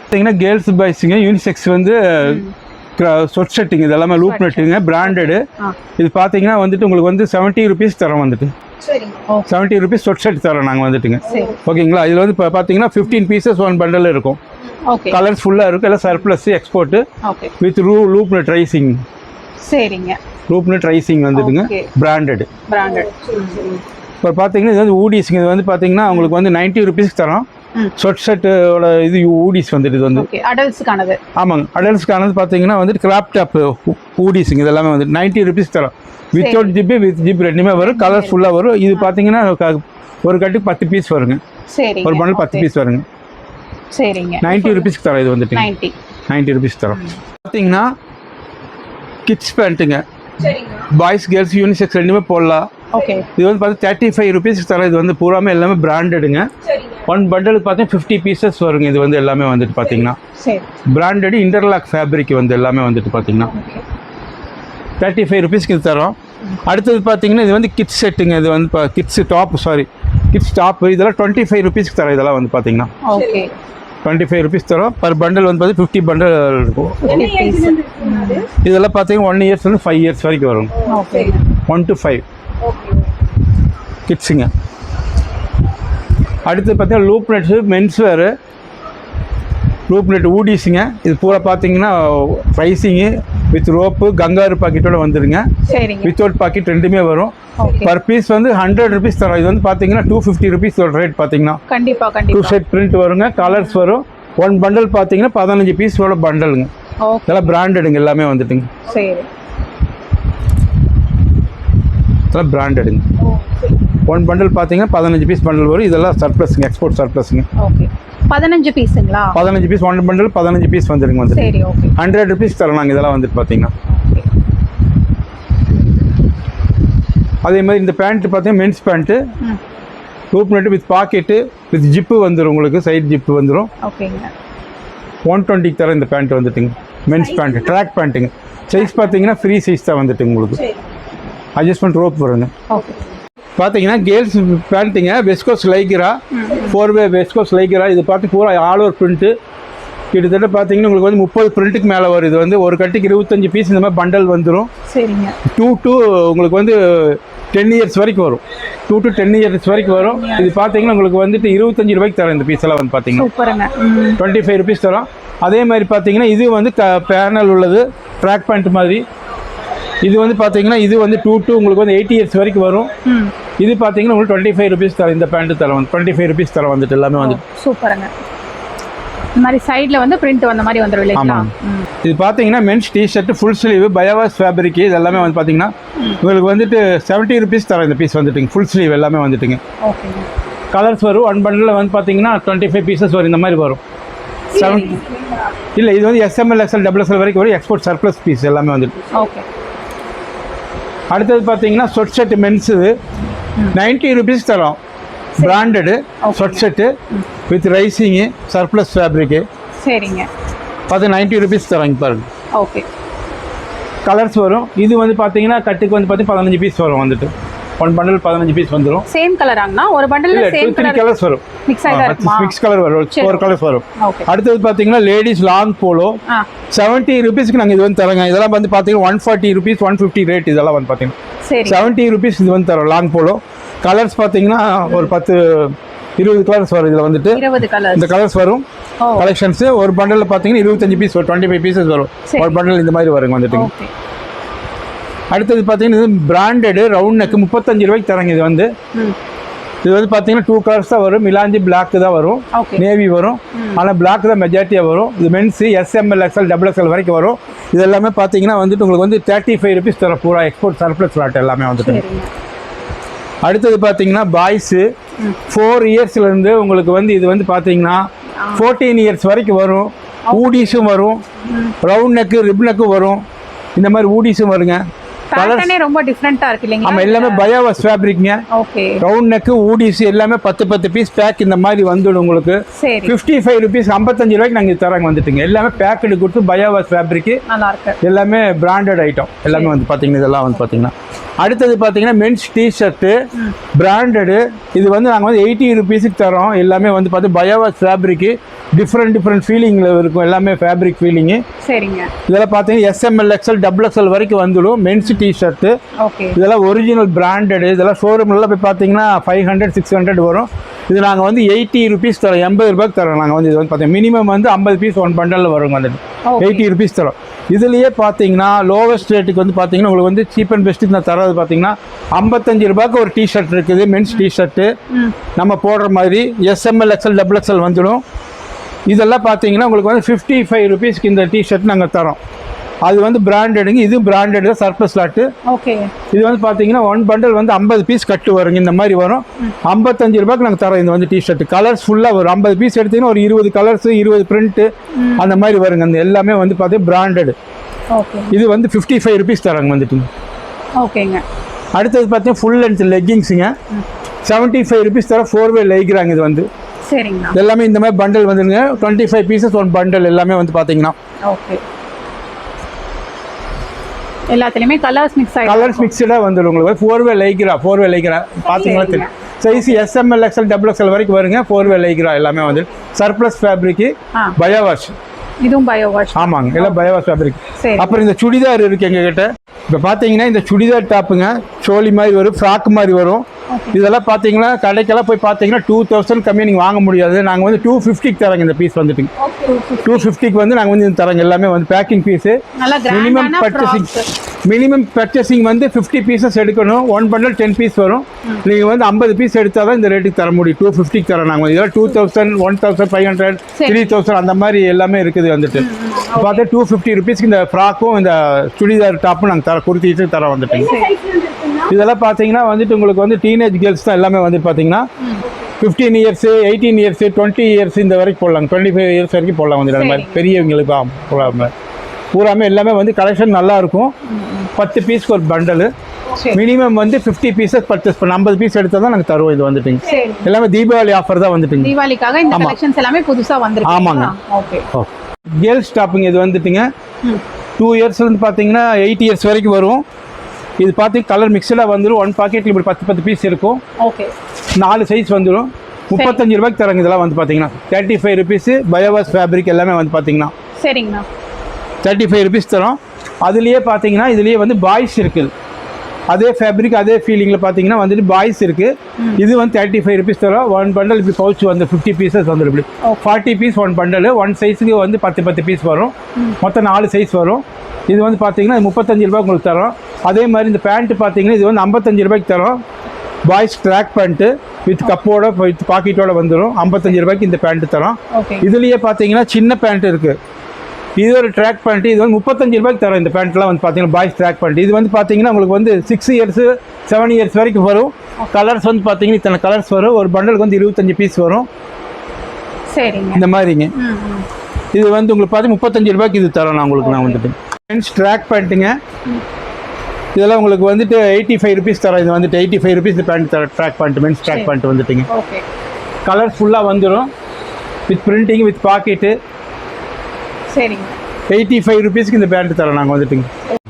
பார்த்தீங்கன்னா கேர்ள்ஸ் பாய்ஸுங்க யூனிசெக்ஸ் வந்து சொட் செட்டிங் இது எல்லாமே லூப் நெட்டுங்க பிராண்டடு. இது பார்த்தீங்கன்னா வந்துட்டு உங்களுக்கு வந்து செவன்ட்டி ருபீஸ் தரோம் வந்துட்டு. செவன்ட்டி ருபீஸ் சொட் செட் தரோம் நாங்கள் வந்துட்டுங்க. ஓகேங்களா? இதில் வந்து இப்போ பார்த்தீங்கன்னா ஃபிஃப்டீன் பீசஸ் ஒன் பண்டல் இருக்கும். கலர்ஸ் ஃபுல்லாக இருக்கும் எல்லாம் சர்ப்ளஸ் எக்ஸ்போர்ட்டு வித் ரூ லூப் நெட் ரைசிங் சரிங்க. லூப் நெட் ரைசிங் வந்துட்டுங்க. பிராண்டட் பிராண்டட் இப்போ பார்த்தீங்கன்னா இது வந்து ஊடிஸ்ங்க இது வந்து பார்த்தீங்கன்னா உங்களுக்கு வந்து நைன்ட்டி ருபீஸ்க்கு தரோம். ம். சொட் செட்டோட இது ஊடிஸ் வந்துட்டு இது வந்து அடல்ட்ஸ்க்கானது ஆமாங்க. அடல்ட்ஸ்க்கானது பார்த்தீங்கன்னா வந்துட்டு கிராப் டாப் ஊடிஸுங்க இது எல்லாமே வந்து நைன்ட்டி ருபீஸ் தரோம். வித்தவுட் ஜிபி வித் ஜிப் ரெண்டுமே வரும். கலர்ஸ் ஃபுல்லாக வரும். இது பார்த்தீங்கன்னா ஒரு கட்டுக்கு பத்து பீஸ் வருங்க. ஒரு பண்டல் பத்து. பீஸ் வருங்க. சரிங்க. நைன்ட்டி ருபீஸ்க்கு தரோம் இது வந்துட்டு. நைன்ட்டி ருபீஸ் தரோம். பார்த்தீங்கன்னா கிட்ஸ் பேண்ட்டுங்க பாய்ஸ் கேர்ள்ஸ் யூனிசெக்ஸ் ரெண்டுமே போடலாம். ஓகே இது வந்து பார்த்தா தேர்ட்டி ஃபைவ் ருபீஸ்க்கு தரோம். இது வந்து பூராமே எல்லாமே பிராண்டடுங்க ஒன் பண்டலுக்கு பார்த்தீங்கன்னா ஃபிஃப்டி பீசஸ் வருங்க. இது வந்து எல்லாமே வந்துட்டு பார்த்தீங்கன்னா. பிராண்டட் இன்டர்லாக் ஃபேப்ரிக் வந்து எல்லாமே வந்துட்டு பார்த்தீங்கன்னா. தேர்ட்டி ஃபைவ் ருபீஸ்க்கு இது தரோம். அடுத்தது பார்த்தீங்கன்னா இது வந்து கிட்ஸ் செட்டுங்க இது வந்து kids top sorry kids top இதெல்லாம் டுவெண்ட்டி ஃபைவ் ருபீஸ்க்கு தரோம். இதெல்லாம் வந்து பார்த்தீங்கன்னா. ஓகே டுவெண்ட்டி ஃபைவ் ருபீஸ் தரோம். பர் பண்டல் வந்து பார்த்து ஃபிஃப்டி பண்டல் இருக்கும். இதெல்லாம் பார்த்தீங்கன்னா ஒன் இயர்ஸ் வந்து ஃபைவ் இயர்ஸ் வரைக்கும் வரும். ஒன் டு ஃபைவ் கிட்ஸுங்க அடுத்து பார்த்தீங்கன்னா லூப் நெட்ஸு மென்ஸ் வேறு லூப் நெட் ஊடிஸுங்க இது பூரா பார்த்தீங்கன்னா ப்ரைஸிங்கு வித் ரோப்பு கங்காரு பாக்கெட்டோட வந்துடுங்க வித்தவுட் பாக்கெட் ரெண்டுமே வரும். பர் பீஸ் வந்து ஹண்ட்ரட் ருபீஸ் தரோம். இது வந்து பார்த்தீங்கன்னா டூ ஃபிஃப்டி ருபீஸ் ரேட் பார்த்தீங்கன்னா. கண்டிப்பா டூ செட் பிரிண்ட் வருங்க. கலர்ஸ் வரும். ஒன் பண்டல் பார்த்தீங்கன்னா பதினஞ்சு பீஸோட பண்டலுங்க இதெல்லாம் பிராண்டடுங்க எல்லாமே வந்துட்டுங்க. சரி. இதெல்லாம் பிராண்டடுங்க ஒன் பண்டல் பார்த்தீங்கன்னா பதினஞ்சு பீஸ் பண்டல் வரும். இதெல்லாம் சர்ப்ளஸுங்க எக்ஸ்போர்ட் சர்ப்ளஸுங்க ஓகே பதினஞ்சு பீஸுங்களா பதினஞ்சு பீஸ் ஒன் பண்டல் பதினஞ்சு பீஸ் வந்துடுங்க வந்து சரி ஓகே ஹண்ட்ரட் ருபீஸ் தரோம் நாங்கள் இதெல்லாம் வந்துட்டு பார்த்தீங்கன்னா அதே மாதிரி இந்த பேண்ட் பார்த்தீங்கன்னா mens pant rope net with pocket with zip வந்துடும் உங்களுக்கு சைட் ஜிப்பு வந்துடும் ஓகேங்க ஒன் டுவெண்ட்டிக்கு தர இந்த பேண்ட் வந்துட்டுங்க. மென்ஸ் பேண்ட் ட்ராக் பேண்ட்டுங்க சைஸ் பார்த்தீங்கன்னா ஃப்ரீ சைஸ் தான் வந்துட்டு உங்களுக்கு. அட்ஜஸ்ட்மெண்ட் ரோப் வருங்க. ஓகே பார்த்தீங்கன்னா girls பேண்ட்டுங்க viscose lycra four way viscose lycra இது பார்த்து பூரா ஆல் ஓவர் பிரிண்ட்டு கிட்டத்தட்ட பார்த்தீங்கன்னா உங்களுக்கு வந்து முப்பது பிரிண்ட்டுக்கு மேலே வரும். இது வந்து ஒரு கட்டுக்கு இருபத்தஞ்சு பீஸ் இந்த மாதிரி பண்டல் வந்துடும் சரிங்க. டூ டு உங்களுக்கு வந்து டென் இயர்ஸ் வரைக்கும் வரும். டூ டு டென் இயர்ஸ் வரைக்கும் வரும். இது பார்த்தீங்கன்னா உங்களுக்கு வந்துட்டு இருபத்தஞ்சு ரூபாய்க்கு தரேன் இந்த பீஸ் எல்லாம் வந்து பார்த்தீங்கன்னா டுவெண்ட்டி ஃபைவ் ருபீஸ் தரோம் அதே மாதிரி பார்த்தீங்கன்னா இது வந்து க பேனல் உள்ளது. ட்ராக் பேண்ட் மாதிரி. இது வந்து பார்த்தீங்கன்னா இது வந்து டூ டு உங்களுக்கு வந்து எயிட்டி இயர்ஸ் வரைக்கும் வரும். இது பார்த்தீங்கன்னா உங்களுக்கு டுவெண்ட்டி ஃபைவ் ருபீஸ் தரோம் இந்த பேண்ட்டு தரோம் டுவெண்ட்டி ஃபைவ் ருபீஸ் தரோம் வந்துட்டு எல்லாமே வந்து சூப்பருங்க. இந்த மாதிரி சைடில் வந்து பிரிண்ட் வந்த மாதிரி வந்துடும் இல்லைங்களா? இது பார்த்தீங்கன்னா mens t-shirt full sleeve biowash fabric இது எல்லாமே வந்து பார்த்தீங்கன்னா உங்களுக்கு வந்துட்டு செவன்ட்டி ருபீஸ் தரோம் இந்த பீஸ் வந்துட்டுங்க. ஃபுல் ஸ்லீவ் எல்லாமே வந்துட்டுங்க. கலர்ஸ் வரும். ஒன் பண்டில் வந்து பார்த்தீங்கன்னா டுவெண்ட்டி ஃபைவ் பீசஸ் வரும். இந்த மாதிரி வரும். செவன் இல்லை இது வந்து எஸ்எம்எல் எஸ்எல் டபுள் எஸ்எல் வரைக்கும் வரும். எக்ஸ்போர்ட் சர்ப்ளஸ் பீஸ் எல்லாமே வந்துட்டு. ஓகே அடுத்தது பார்த்தீங்கன்னா short set mens. Ninety rupees தரோம். Branded short set with rising surplus fabric சரிங்க. பார்த்து நைன்ட்டி ருபீஸ் தரோம் பாருங்க. ஓகே கலர்ஸ் வரும். இது வந்து பார்த்தீங்கன்னா கட்டுக்கு வந்து பார்த்தீங்கன்னா பதினஞ்சு பீஸ் வரும் வந்துட்டு. ஒன் பண்டில் பதினஞ்சு பீஸ் வந்துடும் சேம் கலராங்கண்ணா ஒரு bundle same three colour colours வரும். மிக்ஸ் கலர் வரும். ஃபோர் கலர்ஸ் வரும். அடுத்தது பார்த்தீங்கன்னா லேடிஸ் லாங் போலோ செவன்ட்டி ருபீஸ்க்கு நாங்கள் இது வந்து தரோங்க. இதெல்லாம் வந்து பார்த்தீங்கன்னா one forty rupees one fifty rate இதெல்லாம் வந்து பார்த்தீங்கன்னா செவன்ட்டி ருபீஸ் இது வந்து தரோம் லாங் போலோ கலர்ஸ் பார்த்தீங்கன்னா ஒரு பத்து இருபது கலர்ஸ் வரும் இதில் வந்துட்டு. இந்த கலர்ஸ் வரும். கலெக்ஷன்ஸ் ஒரு பண்டலில் பார்த்தீங்கன்னா இருபத்தஞ்சு பீஸ் வரும் டுவெண்ட்டி ஃபைவ் பீசஸ் வரும். ஒரு பண்டல் இந்த மாதிரி வருங்க வந்துட்டு அடுத்தது பார்த்தீங்கன்னா இது பிராண்டடு ரவுண்ட் நெக் முப்பத்தஞ்சு ரூபாய்க்கு தரங்க இது வந்து. இது வந்து பார்த்தீங்கன்னா டூ கலர்ஸ் தான் வரும். மிலாஞ்சி பிளாக் தான் வரும். நேவி வரும். ஆனால் பிளாக் தான் மெஜாரிட்டியாக வரும். இது mens SML XL double XL வரைக்கும் வரும். இது எல்லாமே பார்த்தீங்கன்னா வந்துட்டு உங்களுக்கு வந்து தேர்ட்டி ஃபைவ் ருபீஸ் தரும் பூரா எக்ஸ்போர்ட் சர்ப்ளஸ் லாட் எல்லாமே வந்துட்டு. அடுத்தது பார்த்தீங்கன்னா பாய்ஸு ஃபோர் இயர்ஸ்லேருந்து உங்களுக்கு வந்து இது வந்து பார்த்தீங்கன்னா ஃபோர்டீன் இயர்ஸ் வரைக்கும் வரும். ஊடிஸும் வரும். ரவுண்ட் நெக்கு ரிப் நெக்கும் வரும். இந்த மாதிரி ஊடிஸும் வருங்க. பேட்டர்னே ரொம்ப டிஃப்ரெண்டா இருக்கு இல்லைங்களா? ஆமாம் எல்லாமே பயோவாஸ் ஃபேப்ரிக்ங்க ஓகே. ரவுண்ட் நெக்கு ஊடிஸ் எல்லாமே பத்து பத்து பீஸ் பேக் இந்த மாதிரி வந்துடும் உங்களுக்கு. ஃபிஃப்டி ஃபைவ் ருபீஸ் ஐம்பத்தஞ்சு ரூபாய்க்கு நாங்கள் தராங்க வந்துட்டுங்க. எல்லாமே பேக்கெட்டு கொடுத்து பயோவாஸ் ஃபேப்ரிக்கு நல்லா இருக்கு எல்லாமே பிராண்டட் ஐட்டம் எல்லாமே வந்து பார்த்தீங்கன்னா இதெல்லாம் வந்து பார்த்தீங்கன்னா அடுத்தது பார்த்தீங்கன்னா மென்ஸ் டிஷர்ட்டு பிராண்டடு இது வந்து நாங்கள் வந்து எயிட்டி ருபீஸுக்கு தரோம் எல்லாமே வந்து பார்த்து bio wash fabric different different ஃபீலிங்கில் இருக்கும். எல்லாமே ஃபேப்ரிக் ஃபீலிங்கு சரிங்க. இதெல்லாம் பார்த்தீங்கன்னா எஸ்எம்எல் எக்ஸ்எல் டபுள் எக்ஸ்எல் வரைக்கும் வந்துடும். மென்ஸ் டிஷர்ட்டு ஓகே இதெல்லாம் ஒரிஜினல் பிராண்டடு இதெல்லாம் ஷோரூம்லாம் போய் பார்த்தீங்கன்னா ஃபைவ் ஹண்ட்ரட் சிக்ஸ் ஹண்ட்ரட் வரும். இது நாங்கள் வந்து எயிட்டி ருபீஸ் தரோம். எண்பது ரூபாய்க்கு தரோம் நாங்கள் வந்து. இது வந்து பார்த்தீங்கன்னா மினிமம் வந்து ஐம்பது பீஸ் ஒன் பண்டலில் வரும் வந்துட்டு. எயிட்டி ருபீஸ் தரோம். இதுலேயே பார்த்தீங்கன்னா லோவஸ்ட் ரேட்டுக்கு வந்து பார்த்தீங்கன்னா உங்களுக்கு வந்து சீப் அண்ட் பெஸ்ட்டுக்கு நான் தரது பார்த்தீங்கன்னா ஐம்பத்தஞ்சு ரூபாய்க்கு ஒரு டிஷர்ட் இருக்குது. மென்ஸ் டிஷர்ட்டு நம்ம போடுற மாதிரி எஸ்எம்எல் எக்ஸ்எல் டபுள் எக்ஸ்எல் வந்துடும். இதெல்லாம் பார்த்தீங்கன்னா உங்களுக்கு வந்து ஃபிஃப்டி ஃபைவ் ருபீஸ்க்கு இந்த டிஷர்ட் நாங்கள் தரோம். அது வந்து பிராண்டடுங்க இது பிராண்டட் தான் சர்ப்ளஸ் லாட்டு ஓகே இது வந்து பார்த்தீங்கன்னா ஒன் பண்டல் வந்து ஐம்பது பீஸ் கட்டு வருங்க. இந்த மாதிரி வரும். ஐம்பத்தஞ்சு ரூபாய்க்கு நாங்கள் தரோம் இந்த வந்து டிஷர்ட் கலர்ஸ் ஃபுல்லாக வரும். ஐம்பது பீஸ் எடுத்தீங்கன்னா ஒரு இருபது கலர்ஸ் இருபது பிரிண்ட்டு அந்த மாதிரி வருங்க. அந்த எல்லாமே வந்து பார்த்தீங்கன்னா பிராண்டட் ஓகே இது வந்து ஃபிஃப்டி ஃபைவ் ருபீஸ் தராங்க வந்துட்டு ஓகேங்க அடுத்தது பார்த்தீங்கன்னா ஃபுல் லென்த் லெக்கிங்ஸுங்க செவன்ட்டி ஃபைவ் ருபீஸ் தர ஃபோர் வே லைக்கிறாங்க இது வந்து. சரிங்கண்ணா. எல்லாமே இந்த மாதிரி பண்டல் வந்துருங்க. Twenty five pieces one bundle எல்லாமே வந்து பார்த்தீங்கன்னா ஓகே. எல்லாத்துலயுமே கலர்ஸ் மிக்ஸ் ஆகி கலர்ஸ் மிக்சடாக வந்துடும் உங்களுக்கு. Four way lycra four way lycra. பார்த்தீங்களா தெரியும். Size SML XL double XL வரைக்கும் வருங்க. ஃபோர் வே லைக்ரா எல்லாமே வந்து. சர்ப்ளஸ் ஃபேப்ரிக்கு ஆ. பயோவாஷ் இதுவும் பயோ வாஷ் ஆமாங்க எல்லாம் பயோவாஷ் ஃபேப்ரிக் சரி. அப்புறம் இந்த சுடிதார் இருக்கு எங்ககிட்ட. இப்போ பார்த்தீங்கன்னா இந்த சுடிதார் டாப்புங்க சோலி மாதிரி வரும் ஃப்ராக் மாதிரி வரும். இதெல்லாம் பார்த்தீங்கன்னா கடைக்கெல்லாம் போய் பார்த்தீங்கன்னா டூ தௌசண்ட் கம்மி நீங்கள் வாங்க முடியாது. நாங்கள் வந்து டூ ஃபிஃப்டிக்கு தரோங்க இந்த பீஸ் வந்துட்டு. டூ ஃபிஃப்டிக்கு வந்து நாங்கள் வந்து தரோங்க எல்லாமே வந்து packing piece minimum purchasing minimum purchasing வந்து ஃபிஃப்டி பீசஸ் எடுக்கணும். ஒன் பண்டல் டென் பீஸ் வரும். நீங்கள் வந்து ஐம்பது பீஸ் எடுத்தால் தான் இந்த ரேட்டுக்கு தர முடியும். டூ ஃபிஃப்டிக்கு தரோம் நாங்கள் இதெல்லாம் two thousand one thousand five hundred. Three thousand அந்த மாதிரி எல்லாமே இருக்குது வந்துட்டு. பார்த்தா டூ ஃபிஃப்டி ருபீஸ்க்கு இந்த ஃப்ராக்கும் இந்த சுடிதார் டாப்பும் நாங்கள் தர குர்த்திட்டு தர வந்துட்டு இதெல்லாம் பார்த்தீங்கன்னா வந்துட்டு உங்களுக்கு வந்து டீனேஜ் கேர்ள்ஸ் தான் எல்லாமே வந்து பார்த்தீங்கன்னா fifteen years eighteen years twenty years இந்த வரைக்கும் போடலாம் டுவெண்ட்டி ஃபைவ் இயர்ஸ் வரைக்கும் போடலாம் வந்துட்டு. அந்த மாதிரி பெரியவங்களுக்கு ஆ, போடாம பூராமே எல்லாமே வந்து கலெக்ஷன் நல்லா இருக்கும் பத்து பீஸ்க்கு ஒரு பண்டலு. மினிமம் வந்து ஃபிஃப்டி பீசஸ் பர்ச்சேஸ் பண்ண. ஐம்பது பீஸ் எடுத்தால் தான் நாங்கள் தருவோம் இது வந்துட்டுங்க. எல்லாமே தீபாவளி ஆஃபர் தான் வந்துட்டுங்க. தீபாவளிக்காக இந்த. கலெக்ஷன்ஸ் எல்லாமே புதுசா வந்திருக்கு. ஆமாங்க. ஓகே கேர்ள்ஸ் டாப்புங்க இது வந்துட்டுங்க. டூ இயர்ஸ் வந்து பார்த்தீங்கன்னா எயிட் இயர்ஸ் வரைக்கும் வரும். இது பார்த்தீங்கன்னா கலர் மிக்சடாக வந்துடும் ஒன் பாக்கெட்டில் இப்படி பத்து பத்து பீஸ் இருக்கும். ஓகே நாலு சைஸ் வந்துடும் முப்பத்தஞ்சு ரூபாய்க்கு தராங்க இதெல்லாம் வந்து பார்த்தீங்கன்னா thirty five rupees biowash fabric எல்லாமே வந்து பார்த்தீங்கன்னா சரிங்கண்ணா தேர்ட்டி ஃபைவ் ருபீஸ் தரோம். அதுலேயே பார்த்தீங்கன்னா இதுலேயே வந்து பாய்ஸ் இருக்குது அதே ஃபேப்ரிக் அதே ஃபீலிங்கில் பார்த்தீங்கன்னா வந்துட்டு பாய்ஸ் இருக்குது இது வந்து தேர்ட்டி ஃபைவ் ருபீஸ் தரோம். ஒன் பண்டல் இப்படி பவுச் வந்து ஃபிஃப்டி பீசஸ் வந்துடும் இப்படி. Forty piece one bundle one சைஸுக்கு வந்து பத்து பத்து பீஸ் வரும். மொத்தம் நாலு சைஸ் வரும். இது வந்து பார்த்தீங்கன்னா முப்பத்தஞ்சு ரூபாய் உங்களுக்கு தரோம். அதே மாதிரி இந்த பேண்ட்டு பார்த்தீங்கன்னா இது வந்து ஐம்பத்தஞ்சு ரூபாய்க்கு தரோம். பாய்ஸ் ட்ராக் பேண்ட்டு வித் கப்போட வித் பாக்கெட்டோட வந்துடும் ஐம்பத்தஞ்சு ரூபாய்க்கு இந்த பேண்ட்டு தரோம். இதுலேயே பார்த்தீங்கன்னா சின்ன பேண்ட் இருக்குது இது ஒரு ட்ராக் பேண்ட் இது வந்து முப்பத்தஞ்சு ரூபாய்க்கு தரோம் இந்த பேண்ட்லாம் வந்து பார்த்தீங்கன்னா பாய்ஸ் ட்ராக் பேண்ட் இது வந்து பார்த்தீங்கன்னா உங்களுக்கு வந்து சிக்ஸ் இயர்ஸ் செவன் இயர்ஸ் வரைக்கும் வரும். கலர்ஸ் வந்து பார்த்தீங்கன்னா இத்தனை கலர்ஸ் வரும். ஒரு பண்டலுக்கு வந்து இருபத்தஞ்சு பீஸ் வரும். சரிங்க. இந்த மாதிரிங்க. இது வந்து உங்களுக்கு பார்த்து முப்பத்தஞ்சு ரூபாய்க்கு இது தரோம் நான் உங்களுக்கு நான் வந்துட்டு. மென்ஸ் ட்ராக் பேண்ட்டுங்க இதெல்லாம் உங்களுக்கு வந்துட்டு எயிட்டி ஃபைவ் ருபீஸ் தரோம். இது வந்துட்டு எயிட்டி ஃபைவ் ருபீஸ் பேண்ட் தர track pant mens track pant வந்துட்டுங்க. Okay colours ஃபுல்லாக வந்துடும் வித் பிரிண்டிங் வித் பாக்கெட்டு சரிங்க. எயிட்டி ஃபைவ் ருபீஸ்க்கு இந்த பேண்ட் தரோம். நாங்கள் வந்துட்டுங்க.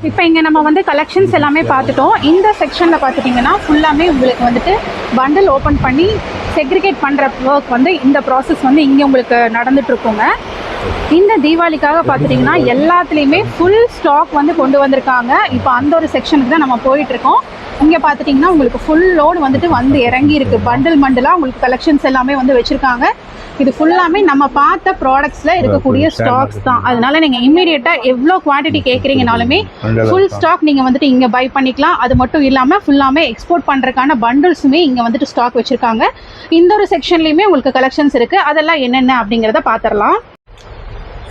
இப்போ இங்கே நம்ம வந்து கலெக்ஷன்ஸ் எல்லாமே பார்த்துட்டோம். இந்த செக்ஷனில் பார்த்துட்டிங்கன்னா ஃபுல்லாமே உங்களுக்கு வந்துட்டு பண்டில் ஓப்பன் பண்ணி செக்ரிகேட் பண்ணுற ஒர்க் வந்து இந்த ப்ராசஸ் வந்து இங்கே உங்களுக்கு நடந்துட்டு இருக்குங்க இந்த தீபாவளிக்காக பார்த்துட்டிங்கன்னா எல்லாத்துலேயுமே ஃபுல் ஸ்டாக் வந்து கொண்டு வந்திருக்காங்க. இப்போ அந்த ஒரு செக்ஷனுக்கு தான் நம்ம போயிட்டுருக்கோம். இங்கே பார்த்துட்டிங்கன்னா உங்களுக்கு ஃபுல் லோடு வந்துட்டு வந்து இறங்கி இருக்கு பண்டில் பண்டிலாக உங்களுக்கு கலெக்ஷன்ஸ் எல்லாமே வந்து வச்சுருக்காங்க. இது ஃபுல்லாமே நம்ம பார்த்த ப்ராடக்ட்ஸில் இருக்கக்கூடிய ஸ்டாக்ஸ் தான். அதனால நீங்கள் இம்மீடியட்டாக எவ்வளோ குவான்டிட்டி கேட்குறீங்கனாலுமே ஃபுல் ஸ்டாக் நீங்கள் வந்துட்டு இங்கே பை பண்ணிக்கலாம். அது மட்டும் இல்லாமல் ஃபுல்லாமே எக்ஸ்போர்ட் பண்ணுறதுக்கான பண்டில்ஸுமே இங்கே வந்துட்டு ஸ்டாக் வச்சுருக்காங்க. இந்த ஒரு செக்ஷன்லேயுமே உங்களுக்கு கலெக்ஷன்ஸ் இருக்குது அதெல்லாம் என்னென்ன அப்படிங்கிறத பார்த்துடலாம்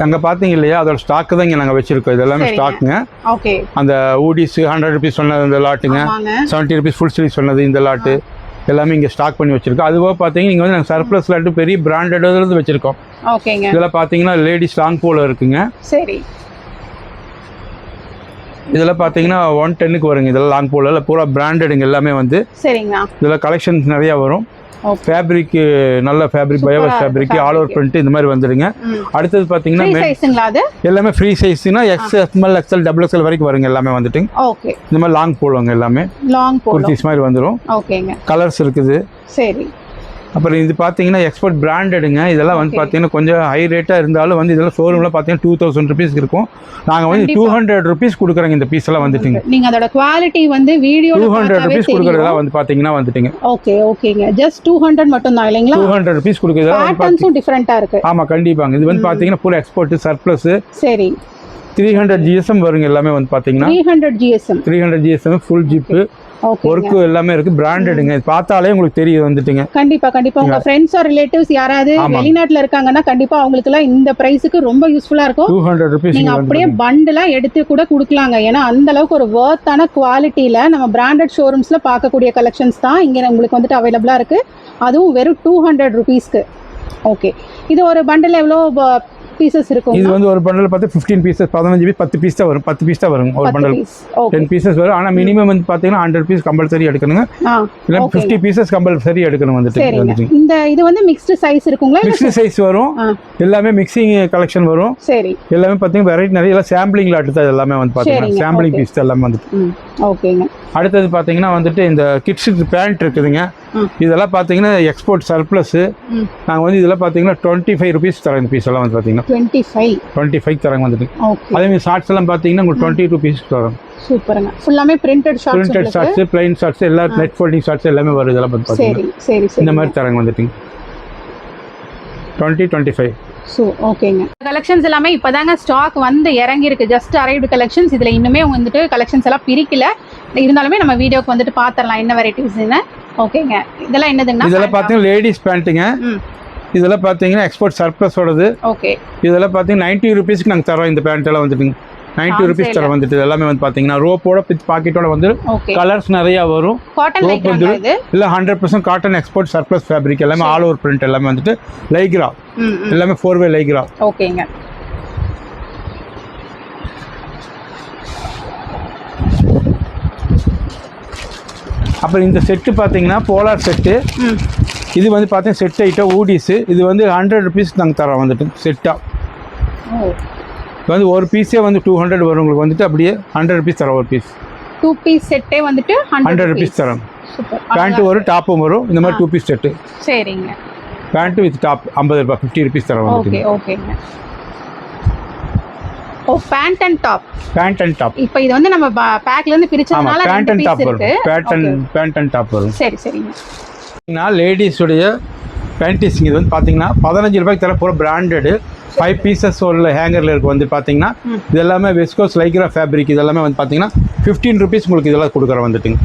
அங்கே பார்த்தீங்க இல்லையா? அதோட ஸ்டாக்கு தான் இங்கே நாங்கள் வச்சுருக்கோம். இது எல்லாமே சரிங்க. ஸ்டாக்குங்க ஓகே அந்த ஊடிஸ் ஹண்ட்ரட் ருபீஸ் சொன்னது இந்த லாட்டுங்க செவன்ட்டி ருபீஸ் ஃபுல் ஸ்லீவ் சொன்னது இந்த லாட்டு எல்லாமே இங்கே ஸ்டாக் பண்ணி வச்சுருக்கோம். அதுபோக பார்த்தீங்கன்னா இங்கே வந்து நாங்கள் சர்ப்ளஸ் லாட்டு பெரிய பிராண்டட் வச்சுருக்கோம். ஓகேங்க. இதெல்லாம் பார்த்தீங்கன்னா லேடிஸ் லாங் போல இருக்குங்க. சரி. இதெல்லாம் பார்த்தீங்கன்னா ஒன் டென்னுக்கு வருங்க. இதெல்லாம் லாங் போல பூரா பிராண்டடுங்க எல்லாமே வந்து. சரிங்கண்ணா இதில் கலெக்ஷன்ஸ் நிறையா வரும். ஃபேப்ரிக் நல்ல fabric biowash fabric all over. Print இந்த மாதிரி வந்துடுங்க அடுத்தது பார்த்தீங்கன்னா எல்லாமே free சைஸ்னா X XL XL double XL வரைக்கும் வருங்க எல்லாமே வந்துட்டு. ஓகே இந்த மாதிரி லாங் போடுவாங்க எல்லாமே. லாங் குர்த்திஸ் மாதிரி வந்துடும் ஓகேங்க கலர்ஸ் இருக்குது. சரி. அப்புறம் இது பார்த்தீங்கன்னா எக்ஸ்போர்ட் பிராண்டடுங்க இதெல்லாம் வந்து. பார்த்தீங்கன்னா கொஞ்சம் ஹை ரேட்டாக இருந்தாலும் வந்து இதெல்லாம் ஷோரூமில் பார்த்தீங்கன்னா டூ தௌசண்ட் ருபீஸ் இருக்கும். நாங்கள் வந்து. டூ ஹண்ட்ரட் ருபீஸ் கொடுக்குறோங்க இந்த பீஸ் எல்லாம் வந்துட்டுங்க. நீங்க அதோட குவாலிட்டி வந்து வீடியோ டூ ஹண்ட்ரட் ருபீஸ் கொடுக்குறதெல்லாம் வந்து பார்த்தீங்கன்னா வந்துட்டுங்க. ஓகே ஓகேங்க ஜஸ்ட் டூ ஹண்ட்ரட் மட்டும் தான் இல்லைங்களா டூ ஹண்ட்ரட் ருபீஸ் கொடுக்குறதெல்லாம் வந்து பார்த்தி- பேட்டர்ன்ஸும் டிஃப்ரெண்டா இருக்கு. ஆமாம் கண்டிப்பாங்க. இது வந்து பார்த்தீங்கன்னா ஃபுல் எக்ஸ்போர்ட் சர்ப்ளஸ் சரி. த்ரீ ஹண்ட்ரட் ஜிஎஸ்எம் வருங்க எல்லாமே வந்து பார்த்தீங்கன்னா three hundred GSM three hundred GSM full zip okay work எல்லாமே இருக்குது பிராண்டடுங்க இது பார்த்தாலே உங்களுக்கு தெரியும் வந்துட்டுங்க. கண்டிப்பா கண்டிப்பா. உங்க ஃப்ரெண்ட்ஸ் ஆர் ரிலேட்டிவ்ஸ் யாராவது. வெளிநாட்டுல இருக்காங்கன்னா கண்டிப்பா அவங்களுக்கு எல்லாம் இந்த பிரைஸுக்கு ரொம்ப யூஸ்ஃபுல்லா இருக்கும். டூ ஹண்ட்ரட் ருபீஸ் நீங்க அப்படியே பண்டலா எடுத்து கூட கொடுக்கலாங்க. ஏன்னா அந்த அளவுக்கு ஒரு வர்த்தான குவாலிட்டியில நம்ம பிராண்டட் ஷோரூம்ஸ்ல பார்க்கக்கூடிய கலெக்ஷன்ஸ் தான் இங்க உங்களுக்கு வந்துட்டு அவைலபிளா இருக்கு. அதுவும் வெறும் டூ ஹண்ட்ரட் ருபீஸ்க்கு ஓகே இது ஒரு பண்டல் எவ்வளோ பீசஸ் இருக்கும் இது வந்து ஒரு பண்டல் பார்த்து ஃபிஃப்டீன் பீசஸ் பதினஞ்சு பீஸ் பத்து பீஸ் தான் வரும். பத்து பீஸ் தான் வரும் ஒரு பண்டல் டென் பீசஸ் வரும். ஆனால் மினிமம் வந்து பார்த்தீங்கன்னா ஹண்ட்ரட் பீஸ் கம்பல்சரி எடுக்கணுங்க. இல்லை. ஃபிஃப்டி பீசஸ் கம்பல்சரி எடுக்கணும் வந்துட்டு. வந்துட்டு. இந்த இது வந்து மிக்ஸ்டு சைஸ் இருக்குங்களா? இல்ல- மிக்ஸி சைஸ் வரும். எல்லாமே மிக்சிங் கலெக்ஷன் வரும். சரி. எல்லாமே பார்த்தீங்கன்னா வெரைட்டி நிறைய எல்லாம் சாம்பிளிங் லாட்டு தான் எல்லாமே வந்து பார்த்தீங்கன்னா சாம்பிளிங். பீஸ் தான் எல்லாமே வந்துட்டு. ஓகேங்க அடுத்தது பார்த்தீங்கன்னா வந்துட்டு இந்த கிட்ஸ் பேண்ட் இருக்குதுங்க. இதெல்லாம் பார்த்தீங்கன்னா எக்ஸ்போர்ட் சர்ப்ளஸ் நாங்கள் வந்து இதெல்லாம் பார்த்தீங்கன்னா டுவெண்ட்டி ஃபைவ் ருபீஸ் இந்த பீஸ் எல்லாம் வந்து பார்த்தீங்கன்னா டுவெண்ட்டி ஃபைவ் டுவெண்ட்டி ஃபைவ் தராங்க வந்துட்டு. அதே மாதிரி ஷார்ட்ஸ் எல்லாம் பார்த்தீங்கன்னா உங்களுக்கு டுவெண்ட்டி டூ பீஸ் தரோம். சூப்பருங்க. ஃபுல்லாமே printed shorts printed shorts plain shorts எல்லா நெட் ஃபோல்டிங் ஷார்ட்ஸ் எல்லாமே வரும் இதெல்லாம் பார்த்தீங்கன்னா சரி சரி இந்த மாதிரி தராங்க வந்துட்டு. டுவெண்ட்டி டுவெண்ட்டி ஃபைவ் ஸோ ஓகேங்க கலெக்ஷன்ஸ் எல்லாமே இப்போதாங்க ஸ்டாக் வந்து இறங்கியிருக்கு. ஜஸ்ட் அரைவ்டு கலெக்ஷன்ஸ் இதில் இன்னுமே வந்துட்டு கலெக்ஷன்ஸ் எல்லாம் பிரிக்கல. இருந்தாலுமே நம்ம வீடியோக்கு வந்துட்டு பார்த்துடலாம் என்ன வெரைட்டிஸ்னு ஓகேங்க. இதெல்லாம் என்னதுங்கண்ணா இதெல்லாம் பார்த்தீங்கன்னா லேடிஸ் பேண்ட்டுங்க இதெல்லாம் பார்த்தீங்கன்னா எக்ஸ்போர்ட் சர்ப்ளஸோடது ஓகே. இதெல்லாம் பார்த்தீங்கன்னா நைன்ட்டி ருபீஸ்க்கு நாங்கள் தரோம் இந்த பேண்ட் எல்லாம் வந்துட்டுங்க. Ninety Ah, rupees. தரோம் வந்துட்டு எல்லாமே வந்து பார்த்தீங்கன்னா ரோப்போட பித் பாக்கெட்டோட வந்து கலர்ஸ் நிறையா வரும். லைக்ராங்களா வந்து- இல்லை hundred percent cotton export surplus fabric எல்லாமே ஆல் ஓவர் பிரிண்ட் எல்லாமே வந்துட்டு லைக்ரா. எல்லாமே ஃபோர் வே லைக்ரா. ஓகேங்க. அப்புறம் இந்த செட்டு பார்த்தீங்கன்னா போலார் செட்டு இது வந்து பார்த்தீங்கன்னா செட் ஐட்டம் ஊடிஸு இது வந்து ஹண்ட்ரட் ருபீஸ் நாங்கள் தரோம் வந்துட்டு செட்டாக வந்து ஒரு பீஸே வந்து டூ ஹண்ட்ரட் வரும். உங்களுக்கு வந்துட்டு அப்படியே ஹண்ட்ரட் ருபீஸ் தரோம் ஒரு பீஸ் டூ பீஸ் செட்டே வந்துட்டு ஹண்ட்ரட் ருபீஸ் தரோம் பேண்ட்டு வரும் டாப்பும் வரும். இந்த மாதிரி. டூ பீஸ் செட்டு சரிங்க. பேண்ட்டு வித் டாப் ஐம்பது ரூபாய் ஃபிஃப்டி ருபீஸ் தரோம் ஓகே ஓகேங்க ஓ pant and top pant and top இப்போ இது வந்து நம்ம பேக்ல இருந்து பிரிச்சதுனால பேண்ட் அண்ட் பீஸ் டாப் வரும். Pant and. Pant and top வரும். சரி சரிங்க. பார்த்தீங்கன்னா லேடிஸுடைய பேண்டிஸ்ங்க இது வந்து பார்த்தீங்கன்னா பதினஞ்சு ரூபாய்க்கு தர பூரா பிராண்டடு ஃபைவ் பீசஸ் உள்ள ஹேங்கரில் இருக்கு. வந்து பார்த்தீங்கன்னா. இது எல்லாமே வெஸ்கோஸ் லைக்ரா ஃபேப்ரிக் இது எல்லாமே வந்து பார்த்தீங்கன்னா ஃபிஃப்டீன் ருபீஸ் உங்களுக்கு இதெல்லாம் கொடுக்குறோம் வந்துட்டுங்க.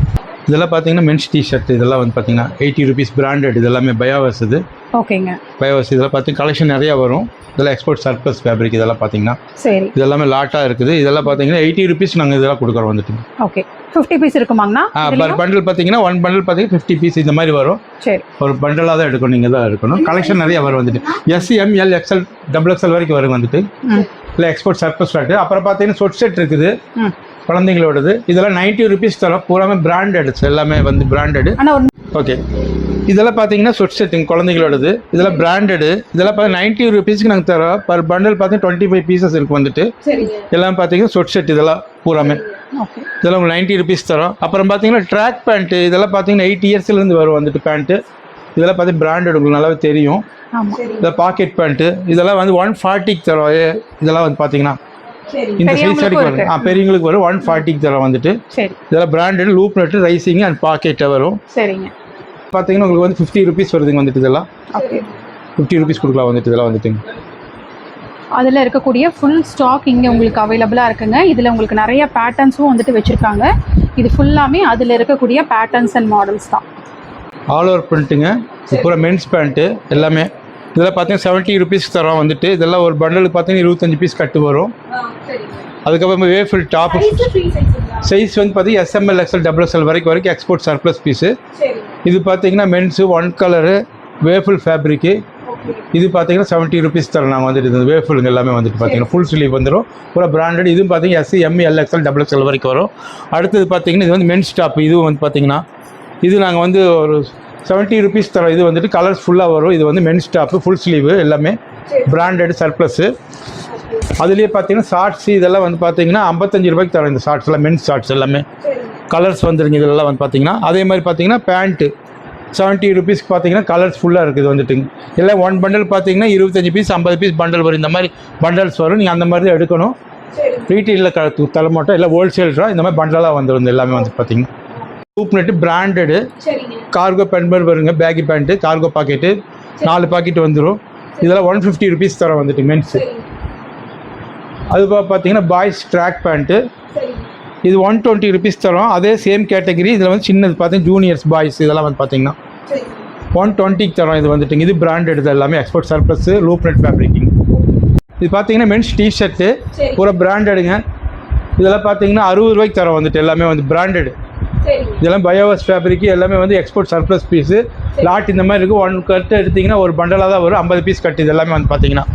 இதெல்லாம் பார்த்தீங்கன்னா மென்ஸ் டிஷர்ட் இதெல்லாம் வந்து பார்த்தீங்கன்னா எயிட்டி ருபீஸ் பிராண்டட் இதெல்லாமே பயோவர்ஸ் இது. ஓகேங்க. பயோவர்ஸ் இதெல்லாம் பார்த்து கலெக்ஷன் நிறையா வரும். இதெல்லாம் எக்ஸ்போர்ட் சர்ப்ளஸ் ஃபேப்ரிக் இதெல்லாம் பார்த்தீங்கன்னா. சரி. இதெல்லாமே லாட்டாக இருக்குது. இதெல்லாம் பார்த்தீங்கன்னா எயிட்டி ருபீஸ் நாங்கள் இதெல்லாம் கொடுக்குறோம் வந்துட்டு. ஓகே. ஃபிஃப்டி பீஸ் இருக்குமாங்கண்ணா? பர் பண்டில் பார்த்தீங்கன்னா ஒன் பண்டில் பார்த்தீங்கன்னா ஃபிஃப்டி பீஸ் இந்த மாதிரி வரும். சரி. ஒரு பண்டலாக தான் எடுக்கணும் நீங்கள் தான் எடுக்கணும். கலெக்ஷன் நிறைய வரும் வந்துட்டு. S M L XL double XL வரைக்கும் வரும் வந்துட்டு. இல்லை எக்ஸ்போர்ட் சர்ப்ளஸ் ஷர்ட் அப்புறம் பார்த்தீங்கன்னா சொட் செட் இருக்குது குழந்தைங்களோடது. இதெல்லாம் நைன்ட்டி ருபீஸ் தரோம் பூராமே பிராண்டட் எல்லாமே வந்து பிராண்டடு ஓகே இதெல்லாம் பார்த்தீங்கன்னா சொட் செட்டுங்க குழந்தைங்களோடது. இதெல்லாம் பிராண்டடு இதெல்லாம் பார்த்தா நைன்ட்டி ருபீஸ்க்கு நாங்கள் தரோம் பர் பண்டல் பார்த்தீங்கன்னா டுவெண்ட்டி ஃபைவ் பீசஸ் இருக்கு வந்துட்டு. எல்லாம் பார்த்தீங்கன்னா சொட் செட் இதெல்லாம் பூராமே. இதெல்லாம் உங்களுக்கு நைன்ட்டி ருபீஸ் தரோம் அப்புறம் பார்த்தீங்கன்னா ட்ராக் பேண்ட்டு இதெல்லாம் பார்த்தீங்கன்னா எயிட் இயர்ஸ்லேருந்து வரும் வந்துட்டு பேண்ட்டு இதெல்லாம் பார்த்து பிராண்டட் உங்களுக்கு நல்லாவே தெரியும். இதெல்லாம் பாக்கெட் பேண்ட்டு இதெல்லாம் வந்து ஒன் ஃபார்ட்டிக்கு தரோம் இதெல்லாம் வந்து பார்த்தீங்கன்னா இந்த சைஸ் வரைக்கும் வரும் ஆ பெரியவங்களுக்கு வரும். ஒன் ஃபார்ட்டிக்கு தரோம் வந்துட்டு சரி. இதெல்லாம் branded loop knit raising and பாக்கெட்டில் வரும். சரிங்க. பார்த்தீங்கன்னா உங்களுக்கு வந்து ஃபிஃப்டி ருபீஸ் வருதுங்க வந்துட்டு இதெல்லாம். ஃபிஃப்டி ருபீஸ் கொடுக்கலாம் வந்துட்டு இதெல்லாம் வந்துட்டுங்க. அதில் இருக்கக்கூடிய ஃபுல் ஸ்டாக் இங்கே உங்களுக்கு அவைலபிளாக இருக்குங்க. இதில் உங்களுக்கு நிறைய பேட்டர்ன்ஸும் வந்துட்டு வச்சுருக்காங்க. இது ஃபுல்லாமே அதில் இருக்கக்கூடிய பேட்டர்ன்ஸ் அண்ட் மாடல்ஸ் தான். ஆல் ஓவர் பிரிண்ட்டுங்க பூரா மென்ஸ் பேண்ட்டு எல்லாமே. இதெல்லாம் பார்த்தீங்கன்னா செவன்ட்டி ருபீஸ் தரோம் வந்துட்டு. இதெல்லாம் ஒரு பண்டலுக்கு பார்த்தீங்கன்னா இருபத்தஞ்சு பீஸ் கட்டு வரும். அதுக்கப்புறம் வேஃபில் டாப் சைஸ் வந்து பார்த்தீங்கன்னா எஸ்எம்எல் எக்ஸ்எல் டபுள் எக்ஸ்எல் வரைக்கும் வரைக்கும் எக்ஸ்போர்ட் சர்ப்ளஸ் பீஸு இது பார்த்தீங்கன்னா men's one colour waffle fabric இது பார்த்தீங்கன்னா செவன்ட்டி ருபீஸ் தரோம் நாங்கள் வந்துட்டு. இந்த வேஃபுலுங்க எல்லாமே வந்துட்டு பார்த்தீங்கன்னா ஃபுல் ஸ்லீவ் வந்துடும் பூரா பிராண்டட் இதுவும் பார்த்தீங்கன்னா S M L XL double XL வரைக்கும் வரும். அடுத்தது பார்த்தீங்கன்னா இது வந்து மென்ஸ் டாப் இதுவும் வந்து பார்த்தீங்கன்னா இது நாங்கள் வந்து ஒரு செவன்ட்டி ருபீஸ் தரோம் இது வந்துட்டு கலர்ஸ் ஃபுல்லாக வரும். இது வந்து மென்ஸ் டாப்பு ஃபுல் ஸ்லீவு எல்லாமே. பிராண்டட் சர்ப்ளஸ்ஸு அதுலேயே பார்த்தீங்கன்னா ஷார்ட்ஸ் இதெல்லாம் வந்து பார்த்தீங்கன்னா ஐம்பத்தஞ்சு ரூபாய்க்கு தரோம் இந்த ஷார்ட்ஸ் எல்லாம் மென்ஸ் ஷார்ட்ஸ் எல்லாமே. கலர்ஸ் வந்துருங்க இதெல்லாம் வந்து பார்த்தீங்கன்னா அதே மாதிரி பார்த்தீங்கன்னா பேண்ட்டு செவன்ட்டி ருபீஸ்க்கு பார்த்தீங்கன்னா கலர்ஸ் ஃபுல்லாக இருக்குது வந்துட்டுங்க எல்லாம் ஒன் பண்டல் பார்த்தீங்கன்னா இருபத்தஞ்சு பீஸ் ஐம்பது பீஸ் பண்டல் வரும். இந்த மாதிரி பண்டல்ஸ் வரும். நீங்கள் அந்த மாதிரி தான் எடுக்கணும் ரீட்டெயிலில் க தர மாட்டோம் இல்லை ஹோல்சேல்ஸாக இந்த மாதிரி பண்டலாக வந்துடும் எல்லாமே வந்து பார்த்தீங்கன்னா டூப் நெட்டு பிராண்டடு கார்கோ பென்பர் வருங்க பேக்கி பேண்ட்டு கார்கோ பாக்கெட்டு நாலு பாக்கெட் வந்துடும் இதெல்லாம் ஒன் ஃபிஃப்டி ருபீஸ் தரோம் வந்துட்டு மென்ஸு சரிங்க அது பா- பார்த்தீங்கன்னா பாய்ஸ் ட்ராக் பேண்ட்டு இது ஒன் டுவெண்ட்டி ருபீஸ் தரோம். அதே சேம் கேட்டகரி இதில் வந்து சின்னது பார்த்தீங்கன்னா ஜூனியர்ஸ் பாய்ஸ் இதெல்லாம் வந்து பார்த்தீங்கன்னா ஒன் டுவெண்ட்டிக்கு தரோம் இது வந்துட்டுங்க. இது பிராண்டட் இது எல்லாமே எக்ஸ்போர்ட் சர்ப்ளஸ் லூப் நெட் ஃபேப்ரிக்கிங் இது பார்த்தீங்கன்னா மென்ஸ் டிஷர்ட்டு பூரா பிராண்டடுங்க இதெல்லாம் பார்த்தீங்கன்னா அறுபது ரூபாய்க்கு தரோம் வந்துட்டு. எல்லாமே வந்து பிராண்டட் இதெல்லாம் பயோவஸ் ஃபேப்ரிக் எல்லாமே வந்து எக்ஸ்போர்ட் சர்ப்ளஸ் பீஸு லாட் இந்த மாதிரி இருக்கும் ஒன் கட்டு எடுத்தீங்கன்னா ஒரு பண்டலாக தான் வரும். ஐம்பது பீஸ் கட்டு இது எல்லாமே வந்து பார்த்தீங்கன்னா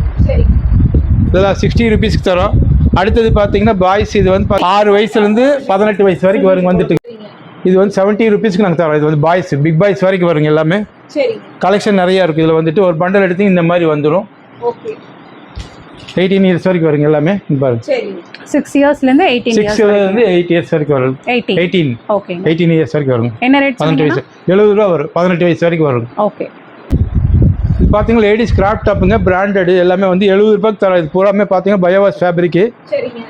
இதெல்லாம் சிக்ஸ்டி ருபீஸ்க்கு தரோம். அடுத்தது பார்த்தீங்கன்னா பாய்ஸ் இது வந்து ஆறு வயசுலேருந்து பதினெட்டு வயசு வரைக்கும் வருங்க வந்துட்டு. இது வந்து செவன்ட்டி ருபீஸ்க்கு நாங்கள் தரோம். இது வந்து பாய்ஸ் பிக் பாய்ஸ் வரைக்கும் வருங்க எல்லாமே. கலெக்ஷன் நிறையா இருக்குது இதில் வந்துட்டு ஒரு பண்டல் எடுத்து இந்த மாதிரி வந்துடும் எயிட்டீன் இயர்ஸ் வரைக்கும் வருங்க எல்லாமே. இங்க பாருங்க. சிக்ஸ் இயர்ஸ்லேருந்து எயிட்டீன் சிக்ஸ் இயர்ஸ் வந்து எயிட் இயர்ஸ் வரைக்கும். வரும் எயிட்டீன் எயிட்டீன் ஓகேங்க எயிட்டீன் இயர்ஸ் வரைக்கும் வருங்க. என்ன ரேட் பதினெட்டு வயசு. எழுபது ரூபா வரும். பதினெட்டு வயசு வரைக்கும் வரும் ஓகே இது பார்த்தீங்கன்னா லேடிஸ் கிராஃப்ட் டாப்புங்க பிராண்டட் எல்லாமே வந்து எழுபது ரூபாய்க்கு தரோம் இது பூராமே பார்த்தீங்கன்னா பயோவாஸ் ஃபேப்ரிக்கு சரிங்க.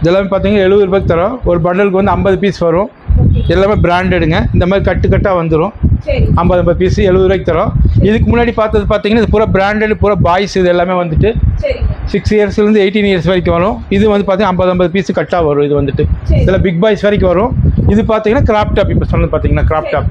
இதெல்லாமே பார்த்தீங்கன்னா எழுபது ரூபாய்க்கு தரோம். ஒரு பண்டலுக்கு வந்து ஐம்பது பீஸ் வரும். ஓகே எல்லாமே பிராண்டடுங்க இந்த மாதிரி கட்டு கட்டாக வந்துடும் ஐம்பது ஐம்பது பீஸ் எழுபது ரூபாய்க்கு தரோம். இதுக்கு முன்னாடி பார்த்தது பார்த்தீங்கன்னா இது பூரா பிராண்டட் பூரா பாய்ஸ் இது எல்லாமே வந்துட்டு சிக்ஸ் இயர்ஸ்லேருந்து எயிட்டீன் இயர்ஸ் வரைக்கும் வரும். இது வந்து பார்த்தீங்கன்னா ஐம்பது ஐம்பது பீஸ் கட்டாக வரும் இது வந்துட்டு. இதில் பிக் பாய்ஸ் வரைக்கும் வரும். இது பார்த்தீங்கன்னா கிராப் டாப் இப்போ சொன்னது பார்த்தீங்கன்னா கிராப் டாப்